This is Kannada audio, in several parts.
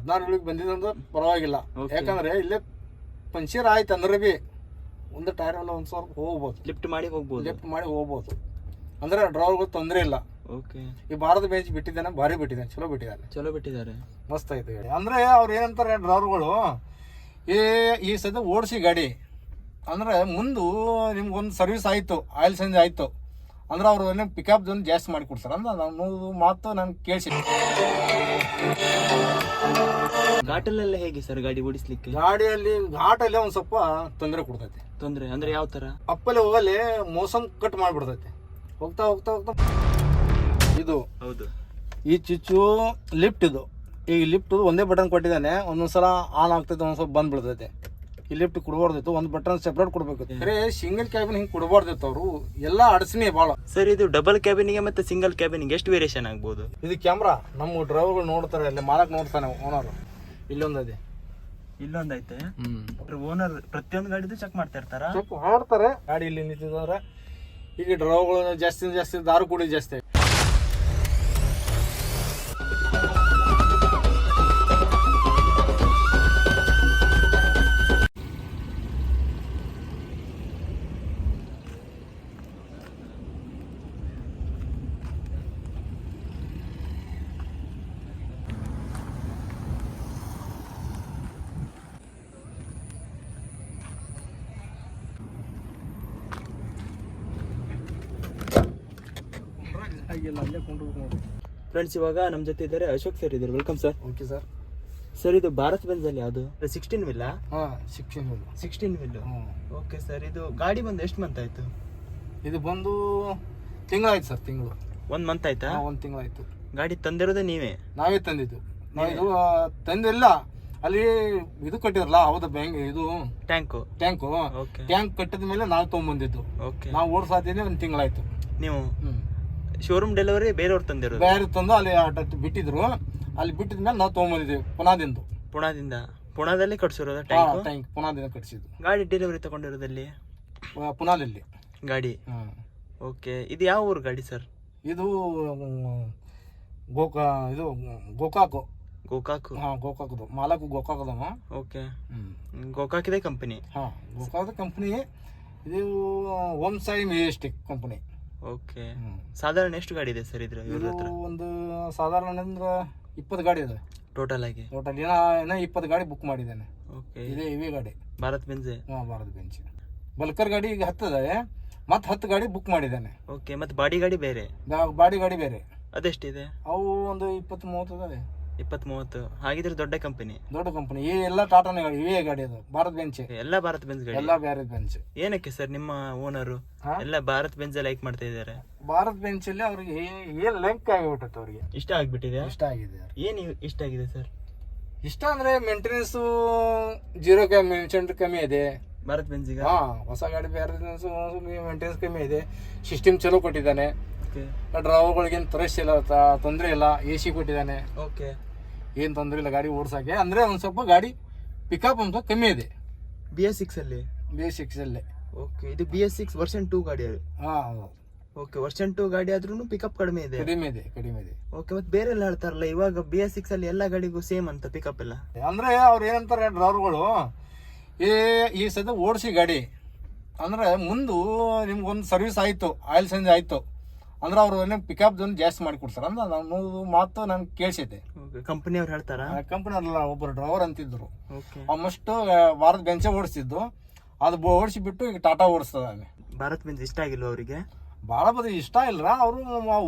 ಹದಿನಾರು ಇಳಿಗೆ ಬಂದಿದ್ದಂದ್ರೆ ಪರವಾಗಿಲ್ಲ. Okay. ಯಾಕಂದ್ರೆ ಇಲ್ಲೇ ಪಂಚರ್ ಆಯ್ತು ಅಂದ್ರೆ ಬಿ ಒಂದು ಟೈರ್ ಎಲ್ಲ ಒಂದು ಸ್ವಲ್ಪ ಹೋಗ್ಬೋದು. ಲಿಫ್ಟ್ ಮಾಡಿ ಹೋಗ್ಬೋದು. ಲಿಫ್ಟ್ ಮಾಡಿ ಹೋಗ್ಬೋದು. ಅಂದ್ರೆ ಡ್ರೈವರ್ಗಳು ತೊಂದರೆ ಇಲ್ಲ. ಓಕೆ ಈ ಭಾರತ ಬೆಂಚ್ ಬಿಟ್ಟಿದ್ದಾನೆ ಭಾರಿ ಬಿಟ್ಟಿದ್ದಾನೆ ಚಲೋ ಬಿಟ್ಟಿದ್ದಾನೆ ಚಲೋ ಬಿಟ್ಟಿದ್ದಾರೆ. ಮಸ್ತ್ ಆಯ್ತು ಗಾಡಿ. ಅಂದ್ರೆ ಅವ್ರು ಏನಂತಾರೆ ಡ್ರೈವರ್ಗಳು ಈ ಈ ಸದ್ಯ ಓಡಿಸಿ ಗಾಡಿ. ಅಂದ್ರೆ ಮುಂದು ನಿಮ್ಗೊಂದು ಸರ್ವಿಸ್ ಆಯ್ತು ಆಯಿಲ್ ಚೇಂಜ್ ಆಯ್ತು. ಅಂದ್ರೆ ಅವ್ರು ಏನೋ ಪಿಕಪ್ ಜಾಸ್ತಿ ಮಾಡಿ ಕೊಡ್ತಾರೆ ಅಂದ್ರೆ ನಾನು ಮಾತು ನಾನು ಕೇಳಿಸಿದ್ದೆ ಘಾಟಲ್ಲೆಲ್ಲ ಹೇಗೆ ಸರ್ ಗಾಡಿ ಓಡಿಸ್ಲಿಕ್ಕೆ? ಗಾಡಿಯಲ್ಲಿ ಘಾಟಲ್ಲಿ ಒಂದ್ ಸ್ವಲ್ಪ ತೊಂದರೆ ಕೊಡ್ತೈತೆ. ತೊಂದರೆ ಅಂದ್ರೆ ಯಾವ ತರ? ಅಪ್ಪಲ್ಲಿ ಹೋಗಲ್ಲಿ ಮೋಸಮ್ ಕಟ್ ಮಾಡಿಬಿಡ್ತೈತೆ. ಹೋಗ್ತಾ ಹೋಗ್ತಾ ಹೋಗ್ತಾ. ಇದು ಹೌದು. ಈ ಚುಚ್ಚು ಲಿಫ್ಟ್ ಇದು. ಈ ಲಿಫ್ಟ್ ಒಂದೇ ಬಟನ್ ಕೊಟ್ಟಿದ್ದಾನೆ ಒಂದೊಂದ್ಸಲ ಆನ್ ಆಗ್ತೈತೆ ಒಂದ್ ಸ್ವಲ್ಪ ಬಂದ್ ಬಿಡ್ತೈತೆ ಈ ಲಿಫ್ಟ್ ಕೊಡಬಾರ್ದಿತ್ತು ಒಂದು ಬಟನ್ ಸೆಪರೇಟ್ ಕೊಡ್ಬೇಕು. ಬರೀ ಸಿಂಗಲ್ ಕ್ಯಾಬಿನ್ ಹಿಂಗೆ ಕೊಡಬಾರ್ದಿತ್ತು ಅವರು. ಎಲ್ಲ ಅಡಚಣೆ ಭಾಳ. ಸರ್ ಇದು ಡಬಲ್ ಕ್ಯಾಬಿನಿಗೆ ಮತ್ತೆ ಸಿಂಗಲ್ ಕ್ಯಾಬಿನಿಗೆ ಎಷ್ಟು ವೇರಿಯೇಷನ್ ಆಗ್ಬೋದು? ಇದು ಕ್ಯಾಮ್ರಾ ನಮ್ಮ ಡ್ರೈವರ್ಗಳು ನೋಡ್ತಾರೆ ಅಲ್ಲಿ ಮಾಲಕ್ ನೋಡ್ತಾನೆ ಓನರ್ ಇಲ್ಲೊಂದದೆ. ಇಲ್ಲೊಂದೈತೆ ಹ್ಮ್. ಓನರ್ ಪ್ರತಿಯೊಂದು ಗಾಡಿದು ಚೆಕ್ ಮಾಡ್ತಾ ಇರ್ತಾರ? ಗಾಡಿ ಇಲ್ಲಿ ನಿಂತಿದ್ರೆ ಈಗ ಡ್ರೈವರ್ಗಳು ಜಾಸ್ತಿ ಜಾಸ್ತಿ ದಾರು ಕೂಡ ಜಾಸ್ತಿ. ಹಾಗಿಲ್ಲ ಅಲ್ಲೇ ಕೊಂಡು ನೋಡಿ. ಫ್ರೆಂಡ್ಸ್ ಇವಾಗ ನಮ್ಮ ಜೊತೆ ಇದ್ದಾರೆ ಅಶೋಕ್ ಸರ್ ಇದ್ದಾರೆ. Welcome sir okay sir sir ಇದು ಭಾರತ್ ಬೆಂಜ್ ಅಲ್ಲಿ ಯಾವುದು? ಸಿಕ್ಸ್ಟೀನ್ ವಿಲ್ಲ ಹಾಂ. ವಿಲ್ ಸಿಕ್ಸ್ಟೀನ್ ವಿಲ್ ಹ್ಞೂ ಓಕೆ ಸರ್ ಇದು ಗಾಡಿ ಬಂದು ಎಷ್ಟು ಮಂತ್ ಆಯ್ತು? ಇದು ಬಂದು ತಿಂಗಳಾಯ್ತು ಸರ್ ತಿಂಗಳು. ಒಂದು ಮಂತ್ ಆಯ್ತಾ? ಒಂದು ತಿಂಗಳಾಯ್ತು. ಗಾಡಿ ತಂದಿರೋದೇ ನೀವೇ? ನಾವೇ ತಂದಿದ್ದು. ನಾವು ಇದು ತಂದಿಲ್ಲ. ಅಲ್ಲಿ ಇದು ಕಟ್ಟಿದ್ರಲ್ಲ ಹೌದಾ ಬ್ಯಾಂಕ್ ಇದು? ಟ್ಯಾಂಕು ಟ್ಯಾಂಕು ಓಕೆ ಟ್ಯಾಂಕ್ ಕಟ್ಟಿದ ಮೇಲೆ ನಾವು ತೊಗೊಂಬಂದಿದ್ದು. ಓಕೆ ನಾವು ಓಡಿಸಾತೀನಿ ಒಂದು ತಿಂಗಳಾಯ್ತು. ನೀವು? ಹ್ಮ್. ಶೋರೂಮ್ ಡೆಲಿವರಿ ಬೇರೆಯವ್ರು ತಂದಿರೋದು? ಬೇರೆ ತಂದು ಅಲ್ಲಿ ಆಟ ಬಿಟ್ಟಿದ್ರು. ಅಲ್ಲಿ ಬಿಟ್ಟಿದ ಮೇಲೆ ನಾವು ತೊಗೊಂಬಂದಿದ್ದೀವಿ ಪುನಾದಿಂದ. ಪುಣಾದಿಂದ? ಪುಣಾದಲ್ಲಿ ಕಟ್ಸಿರೋದ ಟ್ಯಾಂಕ್ ಟ್ಯಾಂಕ್ ಪುನಾದಿಂದ ಕಟ್ಸಿದ್ದು. ಗಾಡಿ ಡೆಲಿವರಿ ತಗೊಂಡಿರೋದಲ್ಲಿ ಪುನಾದಲ್ಲಿ ಗಾಡಿ? ಓಕೆ ಇದು ಯಾವ ಊರು ಗಾಡಿ ಸರ್? ಇದು ಗೋಕಾ ಇದು ಗೋಕಾಕು. ಗೋಕಾಕು? ಹಾಂ ಗೋಕಾಕದು. ಮಾಲಕ್ ಗೋಕಾಕದವ ಓಕೆ. ಗೋಕಾಕಿದೆ ಕಂಪನಿ ಹಾಂ ಗೋಕಾಕದ ಕಂಪನಿ ಇದು Om Sai majestic company okay. ಸಾಧಾರಣ ಎಷ್ಟು ಗಾಡಿ ಇದೆ ಸರ್ ಇದ್ರ ಇವ್ರ ಹತ್ರ? ಒಂದು ಸಾಧಾರಣ ಅಂದ್ರೆ ಇಪ್ಪತ್ತು ಗಾಡಿ ಇದೆ. ಟೋಟಲ್ ಆಗಿ? ಟೋಟಲ್ ಏನೋ ಏನೋ ಇಪ್ಪತ್ತು ಗಾಡಿ ಬುಕ್ ಮಾಡಿದ್ದೇನೆ. ಓಕೆ. ಇದೇ ಇವೇ ಗಾಡಿ. ಭಾರತ್ ಬೆಂಜೆ ಹಾಂ ಭಾರತ್ ಬೆಂಚ್ ಬಲ್ಕರ್ ಗಾಡಿ ಈಗ ಹತ್ತದೆ. ಮತ್ತೆ ಹತ್ತು ಗಾಡಿ ಬುಕ್ ಮಾಡಿದ್ದೇನೆ. ಓಕೆ ಮತ್ತೆ ಬಾಡಿ ಗಾಡಿ ಬೇರೆ? ಬಾಡಿ ಗಾಡಿ ಬೇರೆ. ಅದೆಷ್ಟಿದೆ? ಅವು ಒಂದು ಇಪ್ಪತ್ತು ಮೂವತ್ತು ಅದಾವೆ ಇಪ್ಪತ್ತ್ ಮೂವತ್ತು ಹಾಗಿದ್ರೆ ದೊಡ್ಡ ಕಂಪನಿ ದೊಡ್ಡ ಕಂಪನಿ ಈ ಎಲ್ಲ ಟಾಟಾನೇ ಗಾಡಿ ಇವೇ ಗಾಡಿ ಅದು. ಭಾರತ್ ಬೆಂಚ್ ಎಲ್ಲ ಭಾರತ್ ಬೆಂಚ್ ಗಾಡಿ. ಎಲ್ಲ ಭಾರತ್ ಬೆಂಚ್ ಏನಕ್ಕೆ ಸರ್ ನಿಮ್ಮ ಓನರು? ಎಲ್ಲ ಭಾರತ್ ಬೆಂಚ್ ಲೈಕ್ ಮಾಡ್ತಾ ಇದ್ದಾರೆ. ಭಾರತ್ ಬೆಂಚಲ್ಲಿ ಅವ್ರಿಗೆ ಏನ್ ಲೆಂಕ್ ಆಗಿಬಿಟ್ಟೈತೆ ಅವ್ರಿಗೆ? ಇಷ್ಟ ಆಗ್ಬಿಟ್ಟಿದೆ ಇಷ್ಟ ಆಗಿದೆ ಏನ್ ಇಷ್ಟ ಆಗಿದೆ ಸರ್ ಇಷ್ಟ ಅಂದ್ರೆ ಮೇಂಟೆನೆನ್ಸ್ ಜೀರೋ ಕಮ್ಮಿ ಮೇಂಟೆನೆನ್ಸ್ ಕಮ್ಮಿ ಇದೆ. ಭಾರತ್ ಬೆಂಚ್ ಹಾ ಹೊಸ ಗಾಡಿ ಬೇರೆ ಮೇಂಟೆನೆನ್ಸ್ ಕಮ್ಮಿ ಇದೆ. ಸಿಸ್ಟಮ್ ಚಲೋ ಕೊಟ್ಟಿದ್ದಾನೆ. ಡ್ರೈವರ್ಗಳಿಗೇನು ತ್ರಸ್ ಇಲ್ಲ ತೊಂದರೆ ಇಲ್ಲ. ಎ ಸಿ ಕೊಟ್ಟಿದ್ದಾನೆ. ಓಕೆ ಏನು ತೊಂದರೆ ಇಲ್ಲ ಗಾಡಿ ಓಡಿಸೋಕೆ ಅಂದ್ರೆ ಒಂದು ಸ್ವಲ್ಪ ಗಾಡಿ ಪಿಕಪ್ ಅಂತ ಕಮ್ಮಿ ಇದೆ. ಬಿ ಎಸ್ ಸಿಕ್ಸ್ ಅಲ್ಲಿ? ಬಿ ಎಸ್ ಸಿಕ್ಸ್ ಅಲ್ಲಿ. ಓಕೆ ಇದು B S six version two ಗಾಡಿ ಹಾ ಓಕೆ ವರ್ಷನ್ ಟೂ ಗಾಡಿ ಆದ್ರೂ ಪಿಕಪ್ ಕಡಿಮೆ ಇದೆ. ಕಡಿಮೆ ಇದೆ ಕಡಿಮೆ ಇದೆ. ಓಕೆ ಮತ್ತೆ ಬೇರೆ ಎಲ್ಲ ಹೇಳ್ತಾರಲ್ಲ ಇವಾಗ ಬಿ ಎಸ್ ಸಿಕ್ಸ್ ಅಲ್ಲಿ ಎಲ್ಲ ಗಾಡಿಗೂ ಸೇಮ್ ಅಂತ ಪಿಕಪ್ ಎಲ್ಲ? ಅಂದ್ರೆ ಅವ್ರು ಏನಂತಾರೆ ಡ್ರೈವರ್ಗಳು ಏ ಈ ಸದ್ಯ ಓಡಿಸಿ ಗಾಡಿ. ಅಂದ್ರೆ ಮುಂದೆ ನಿಮ್ಗೊಂದು ಸರ್ವಿಸ್ ಆಯಿತು ಆಯಿಲ್ ಚೇಂಜ್ ಆಯ್ತು. ಅಂದ್ರೆ ಅವ್ರು ಏನೇನು ಪಿಕಪ್ ಜೋನ್ ಜಾಸ್ತಿ ಮಾಡಿ ಕೊಡ್ತಾರ. ಅಂದ್ರೆ ನಾನು ಮಾತು ನಾನು ಕೇಳಿಸಿದ್ದೆ ಓಕೆ ಕಂಪನಿ ಅವ್ರು ಹೇಳ್ತಾರ? ಕಂಪನಿ ಅವ್ರಲ್ಲ ಒಬ್ಬರು ಡ್ರೈವರ್ ಅಂತಿದ್ರು. ಆಲ್ಮೋಸ್ಟ್ ಭಾರತ್ ಬೆಂಚೇ ಓಡಿಸ್ತಿದ್ದು ಅದು ಓಡಿಸಿ ಬಿಟ್ಟು ಈಗ ಟಾಟಾ ಓಡಿಸ್ತದ ಭಾರತ್ ಬೆಂಚ್ ಇಷ್ಟ ಆಗಿಲ್ಲ ಅವರಿಗೆ? ಭಾಳ ಬದಿ ಇಷ್ಟ ಇಲ್ಲ ಅವರು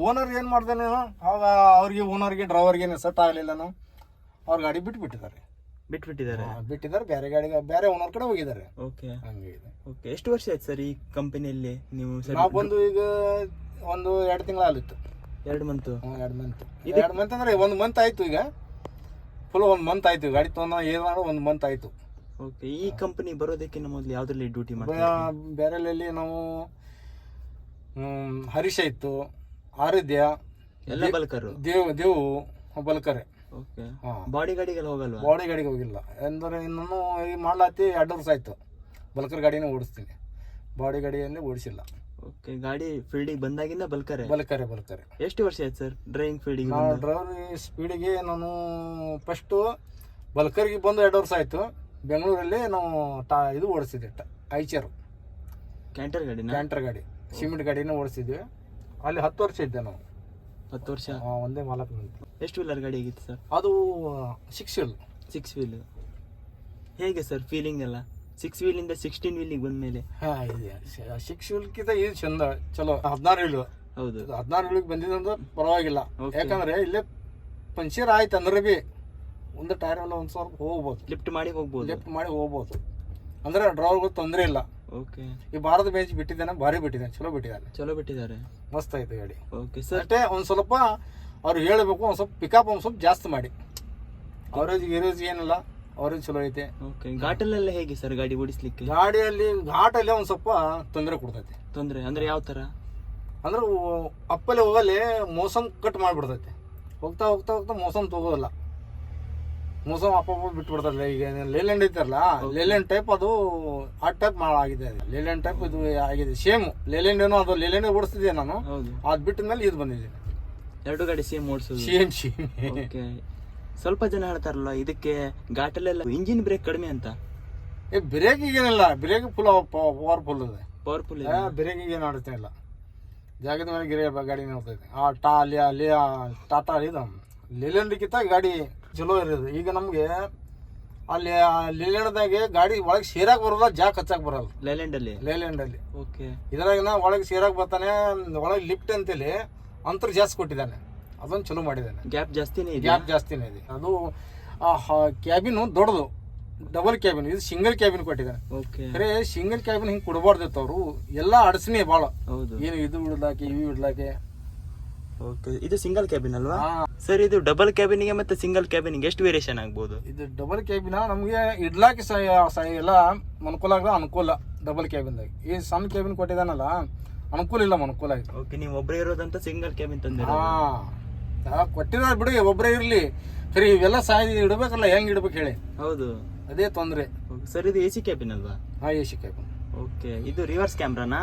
ಓನರ್ ಏನು ಮಾಡ್ದೇನೆ ಅವಾಗ ಅವ್ರಿಗೆ ಓನರ್ಗೆ ಡ್ರೈವರ್ಗೆ ಸೆಟ್ ಆಗಲಿಲ್ಲನು ಅವ್ರ ಗಾಡಿ ಬಿಟ್ಟು ಬಿಟ್ಟಿದ್ದಾರೆ ಬಿಟ್ಬಿಟ್ಟಿದ್ದಾರೆ? ಬಿಟ್ಟಿದ್ದಾರೆ ಬಿಟ್ಟಿದ್ದಾರೆ. ಬೇರೆ ಗಾಡಿಗೆ ಬೇರೆ ಓನರ್ ಕಡೆ ಹೋಗಿದ್ದಾರೆ. ಓಕೆ ಹಂಗಿದೆ ಓಕೆ ಎಷ್ಟು ವರ್ಷ ಆಯ್ತು ಸರ್ ಈ ಕಂಪನಿಯಲ್ಲಿ ನೀವು ನಾವು ಬಂದು ಈಗ ಒಂದು ಎರಡು ತಿಂಗಳಾಗಿತ್ತು ಎರಡು ಮಂತು ಎರಡು ಮಂತ್ ಎರಡು ಮಂತ್ ಅಂದ್ರೆ ಒಂದು ಮಂತ್ ಆಯ್ತು ಈಗ. ಫುಲ್ ಒಂದು ಮಂತ್ ಆಯ್ತು ಗಾಡಿ ತೊಗೊಂಡು ಏನು ಮಾಡೋ ಒಂದು ಮಂತ್ ಆಯ್ತು. ಓಕೆ ಈ ಕಂಪನಿ ಬರೋದಕ್ಕಿಂತ ಮೊದಲು ಯಾವುದ್ರಲ್ಲಿ ಡ್ಯೂಟಿ ಮಾಡಿ ಬೇರೆಲ್ಲಿ ನಾವು ಹರೀಶ ಇತ್ತು ಆರಾಧ್ಯ ಎಲ್ಲ ಬಲ್ಕರು? ದೇವ್ ದೇವು ಬಲ್ಕರೆ. ಓಕೆ ಬಾಡಿ ಗಾಡಿಗೆಲ್ಲ ಹೋಗಲ್ವಾ? ಬಾಡಿ ಗಾಡಿಗೆ ಹೋಗಿಲ್ಲ. ಅಂದ್ರೆ ಇನ್ನೂ ಈಗ ಮಾಡ್ಲಾತಿ ಎರಡು ವರ್ಷ ಆಯ್ತು. ಬಲ್ಕರ್ ಗಾಡಿನೇ ಓಡಿಸ್ತೀನಿ. ಬಾಡಿ ಗಾಡಿಯಲ್ಲಿ ಓಡಿಸಿಲ್ಲ. ಓಕೆ ಗಾಡಿ ಫೀಲ್ಡಿಗೆ ಬಂದಾಗಿಂದ ಬಲ್ಕರೆ? ಬಲ್ಕರೆ ಬಲ್ಕರೆ. ಎಷ್ಟು ವರ್ಷ ಆಯ್ತು ಸರ್ ಡ್ರೈವಿಂಗ್ ಫೀಲ್ಡಿಗೆ ನಾವು ಡ್ರೈವರ್ ಸ್ಪೀಡಿಗೆ ನಾನು ಫಸ್ಟು ಬಲ್ಕರ್ಗೆ ಬಂದು ಎರಡು ವರ್ಷ ಆಯಿತು. ಬೆಂಗಳೂರಲ್ಲಿ ನಾವು ಟಾ ಇದು ಓಡಿಸಿದ್ವಿ ಟ ಐಚರು. ಕ್ಯಾಂಟರ್ ಗಾಡಿನ? ಕ್ಯಾಂಟರ್ ಗಾಡಿ ಸಿಮೆಂಟ್ ಗಾಡಿನ ಓಡಿಸಿದ್ವಿ. ಅಲ್ಲಿ ಹತ್ತು ವರ್ಷ ಇದ್ದೆ ನಾವು. ಹತ್ತು ವರ್ಷ? ಆ, ಒಂದೇ ಮಾಲಕ್ ನಿಂತು ಎಷ್ಟು ವೀಲರ್ ಗಾಡಿ ಆಗಿತ್ತು ಸರ್ ಅದು ಸಿಕ್ಸ್ ವೀಲ್ ಸಿಕ್ಸ್ ವೀಲ್ ಹೇಗೆ ಸರ್ ಫೀಲಿಂಗ್ ಎಲ್ಲ? ಸಿಕ್ಸ್ ವೀಲಿಂದ ಸಿಕ್ಸ್ಟೀನ್ ವೀಲಿಗೆ ಬಂದ್ಮೇಲೆ. ಹಾಂ ಸಿಕ್ಸ್ ವೀಲ್ಕಿಂತ ಇದು ಚಂದ ಚಲೋ. ಹದಿನಾರು ವೀಲು ಹೌದು. ಹದಿನಾರು ವೀಲಿಗೆ ಬಂದಿದ್ದಂದ್ರೆ ಪರವಾಗಿಲ್ಲ. ಯಾಕಂದ್ರೆ ಇಲ್ಲೇ ಪಂಚರ್ ಆಯ್ತು ಅಂದ್ರೆ ಬಿ ಒಂದು ಟೈರ್ ಎಲ್ಲ ಒಂದು ಸ್ವಲ್ಪ ಹೋಗ್ಬೋದು. ಲಿಫ್ಟ್ ಮಾಡಿ ಹೋಗ್ಬೋದು. ಲಿಫ್ಟ್ ಮಾಡಿ ಹೋಗ್ಬೋದು. ಅಂದ್ರೆ ಡ್ರೈವರ್ಗಳು ತೊಂದರೆ ಇಲ್ಲ. ಓಕೆ ಈ ಭಾರತ ಬೆಂಚ್ ಬಿಟ್ಟಿದ್ದಾನೆ ಭಾರಿ ಬಿಟ್ಟಿದ್ದಾನೆ ಚಲೋ ಬಿಟ್ಟಿದ್ದಾನೆ. ಚಲೋ ಬಿಟ್ಟಿದ್ದಾರೆ. ಮಸ್ತ್ ಆಯ್ತು ಗಾಡಿ. ಓಕೆ ಸರ್ ಅಷ್ಟೇ ಒಂದು ಸ್ವಲ್ಪ ಅವ್ರು ಹೇಳಬೇಕು ಒಂದು ಸ್ವಲ್ಪ ಪಿಕಪ್ ಒಂದು ಸ್ವಲ್ಪ ಜಾಸ್ತಿ ಮಾಡಿ. ಅವರೇಜ್ ಗಿರೇಜ್ ಏನಿಲ್ಲ. ಅವರೇಜ್ ಚಲೋ ಐತೆ. ಓಕೆ ಘಾಟಲ್ಲೆಲ್ಲ ಹೇಗೆ ಸರ್ ಗಾಡಿ ಓಡಿಸ್ಲಿಕ್ಕೆ? ಗಾಡಿಯಲ್ಲಿ ಘಾಟಲ್ಲಿ ಒಂದು ಸ್ವಲ್ಪ ತೊಂದರೆ ಕೊಡ್ತೈತೆ. ತೊಂದರೆ ಅಂದ್ರೆ ಯಾವ ತರ? ಅಂದ್ರೆ ಅಪ್ಪಲ್ಲಿ ಹೋಗಲ್ಲಿ ಮೋಸಮ್ ಕಟ್ ಮಾಡಿಬಿಡ್ತೈತೆ. ಹೋಗ್ತಾ ಹೋಗ್ತಾ ಹೋಗ್ತಾ ಮೋಸಮ್ ತಗೋದಿಲ್ಲ ಮೋಸಮ್ ಅಪ್ಪ ಬಿಟ್ಬಿಡ್ತಾರಲ್ಲ ಈಗ ಲೇಲ್ಯಾಂಡ್ ಐತಾರಲ್ಲ ಲೇಲ್ಯಾಂಡ್ ಟೈಪ್ ಅದು ಆ ಟೈಪ್ ಆಗಿದೆ ಅದು. ಲೇಲ್ಯಾಂಡ್ ಟೈಪ್ ಇದು ಆಗಿದೆ. ಸೇಮ್ ಲೇಲ್ಯಾಂಡ್ ಏನೋ ಅದು ಲೇಲ್ಯಾಂಡ್ ಓಡಿಸ್ತಿದ್ದೆ ನಾನು. ಅದು ಬಿಟ್ಟ ಮೇಲೆ ಇದು ಬಂದಿದ್ದೀನಿ ಎರಡು ಗಾಡಿ ಸೇಮ್ ಓಡಿಸೋದು. ಸೇಮ್ ಸೇಮ್ ಸ್ವಲ್ಪ ಜನ ಹೇಳ್ತಾರಲ್ಲ ಇದಕ್ಕೆ ಘಾಟಲೆಲ್ಲ ಇಂಜಿನ್ ಬ್ರೇಕ್ ಕಡಿಮೆ ಅಂತ. ಏ ಬ್ರೇಕ್ ಏನಿಲ್ಲ ಬ್ರೇಕ್ ಫುಲ್ ಪವರ್ಫುಲ್ ಇದೆ. ಪವರ್ಫುಲ್ ಬ್ರೇಕ್ ಬ್ರೇಕಿಗೆ ಏನು ಆಡುತ್ತೆ ಇಲ್ಲ. ಜಾಗದ ಮೇಲೆ ಗಿರಿ ಗಾಡಿ ನೋಡ್ತೈತೆ ಆ ಟಾ ಅಲ್ಲಿ ಅಲ್ಲಿ ಟಾಟಾ ಇದು. ಲೇಲ್ಯಾಂಡ್ಗಿಂತ ಗಾಡಿ ಚಲೋ ಇರೋದು. ಈಗ ನಮಗೆ ಅಲ್ಲಿ ಲೇಲ್ಯಾಂಡ್ದಾಗೆ ಗಾಡಿ ಒಳಗೆ ಸೇರಾಕ್ ಬರೋಲ್ಲ ಜಾಕ್ ಹಚ್ಚಕ್ ಬರಲ್ಲ. ಲೇಲ್ಯಾಂಡಲ್ಲಿ ಅಲ್ಲಿ ಲೇಲ್ಯಾಂಡಲ್ಲಿ ಓಕೆ ಇದ್ರಾಗಿನ ಒಳಗೆ ಸೇರಾಕ್ ಬರ್ತಾನೆ ಒಳಗೆ ಲಿಫ್ಟ್ ಅಂತೇಳಿ ಅಂತರ್ ಜಾಸ್ತಿ ಕೊಟ್ಟಿದ್ದಾನೆ. ಅದೊಂದು ಚಲೋ ಮಾಡಿದ್ದಾನೆ. ಗ್ಯಾಪ್ ಜಾಸ್ತಿನೇ ಇದೆ? ಗ್ಯಾಪ್ ಜಾಸ್ತಿನೇ ಇದೆ. ಅದು ಕ್ಯಾಬಿನು ದೊಡ್ಡದು. ಡಬಲ್ ಕ್ಯಾಬಿನ್ ಇದು ಸಿಂಗಲ್ ಕ್ಯಾಬಿನ್ ಕೊಟ್ಟಿದ್ದಾನೆ ಓಕೆ. ಖರೆ ಸಿಂಗಲ್ ಕ್ಯಾಬಿನ್ ಹಿಂಗೆ ಕೊಡಬಾರ್ದಿತ್ತು ಅವರು. ಎಲ್ಲ ಅಡಸನೆ ಭಾಳ. ಹೌದು. ಏನು ಇದು ಇಡ್ಲಾಕೆ ಇವು ಇಡ್ಲಾಕೆ ಓಕೆ. ಇದು ಸಿಂಗಲ್ ಕ್ಯಾಬಿನ್ ಅಲ್ವಾ? ಸರ್ ಇದು ಡಬಲ್ ಕ್ಯಾಬಿನಿಗೆ ಮತ್ತೆ ಸಿಂಗಲ್ ಕ್ಯಾಬಿನಿಗೆ ಎಷ್ಟು ವೇರಿಯೇಷನ್ ಆಗ್ಬೋದು? ಇದು ಡಬಲ್ ಕ್ಯಾಬಿನ? ನಮಗೆ ಇಡ್ಲಾಕೆ ಎಲ್ಲ ಅನುಕೂಲ ಆಗಲ್ಲ ಅನುಕೂಲ ಡಬಲ್ ಕ್ಯಾಬಿನ್ದಾಗ. ಈ ಸಣ್ಣ ಕ್ಯಾಬಿನ್ ಕೊಟ್ಟಿದ್ದಾನಲ್ಲ ಅನುಕೂಲ ಇಲ್ಲ ಅನುಕೂಲ ಆಗಿ. ಓಕೆ ನೀವು ಒಬ್ಬರೇ ಇರೋದಂತ ಸಿಂಗಲ್ ಕ್ಯಾಬಿನ್ ತಂದಿರೋ ಹಾ ಕೊಟ್ಟಿದ್ದಾರೆ ಬಿಡಿ ಒಬ್ಬರೇ ಇರಲಿ. ಸರಿ ಇವೆಲ್ಲ ಸಾಯಿ ಇಡಬೇಕಲ್ಲ ಹೆಂಗ್ ಇಡ್ಬೇಕು ಹೇಳಿ? ಹೌದು. ಅದೇ ತೊಂದರೆ. ಸರ್ ಇದು ಎ ಸಿ ಕ್ಯಾಬಿನ್ ಅಲ್ವಾ? ಹಾ ಎ ಸಿ ಕ್ಯಾಬಿನ್. ಓಕೆ ಇದು ರಿವರ್ಸ್ ಕ್ಯಾಮ್ರಾನಾ?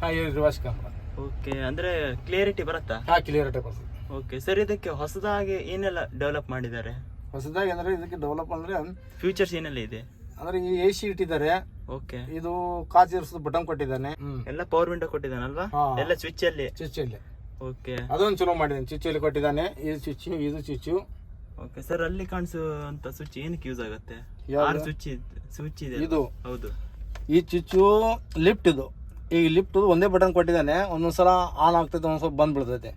ಹಾ ರಿವರ್ಸ್ ಕ್ಯಾಮ್ರಾ. ಓಕೆ ಅಂದ್ರೆ ಕ್ಲಿಯರಿಟಿ ಬರುತ್ತಾ? ಹಾ ಕ್ಲಿಯರಿಟಿ ಬರುತ್ತೆ ಓಕೆ ಸರ್ ಇದಕ್ಕೆ ಹೊಸದಾಗಿ ಏನೆಲ್ಲ ಡೆವಲಪ್ ಮಾಡಿದ್ದಾರೆ? ಹೊಸದಾಗಿ ಅಂದ್ರೆ ಇದಕ್ಕೆ ಡೆವಲಪ್ ಅಂದ್ರೆ ಫ್ಯೂಚರ್ಸ್ ಏನೆಲ್ಲ ಇದೆ? ಅಂದ್ರೆ ಈ ಎ ಸಿ ಇಟ್ಟಿದ್ದಾರೆ. ಓಕೆ. ಇದು ಕಾಚ್ ಇರಿಸೋದು ಬಟನ್ ಕೊಟ್ಟಿದ್ದಾನೆ. ಎಲ್ಲ ಪವರ್ ವಿಂಡೋ ಕೊಟ್ಟಿದ್ದಾನಲ್ವಾ. ಎಲ್ಲ ಸ್ವಿಚ್ ಅಲ್ಲಿ ಚುಚ್ಚಲ್ಲಿ ಓಕೆ ಅದೊಂದು ಚಲೋ ಮಾಡಿದ್ದಾನೆ. ಚುಚ್ಚಲ್ಲಿ ಕೊಟ್ಟಿದ್ದಾನೆ. ಇದು ಚುಚ್ಚು ಇದು ಚುಚ್ಚು. ಓಕೆ ಸರ್ ಅಲ್ಲಿ ಕಾಣಿಸುವಂತ ಸ್ವಿಚ್ ಏನಕ್ಕೆ ಯೂಸ್ ಆಗುತ್ತೆ? ಯಾರು ಸ್ವಿಚ್ ಸ್ವಿಚ್ ಇದೆ ಇದು ಹೌದು. ಈ ಚುಚ್ಚು ಲಿಫ್ಟ್ ಇದು. ಈ ಲಿಫ್ಟ್ ಒಂದೇ ಬಟನ್ ಕೊಟ್ಟಿದ್ದಾನೆ. ಒಂದೊಂದ್ಸಲ ಆನ್ ಆಗ್ತೈತೆ ಒಂದೊಂದ್ಸಲ ಬಂದ್ ಬಿಡ್ತೈತೆ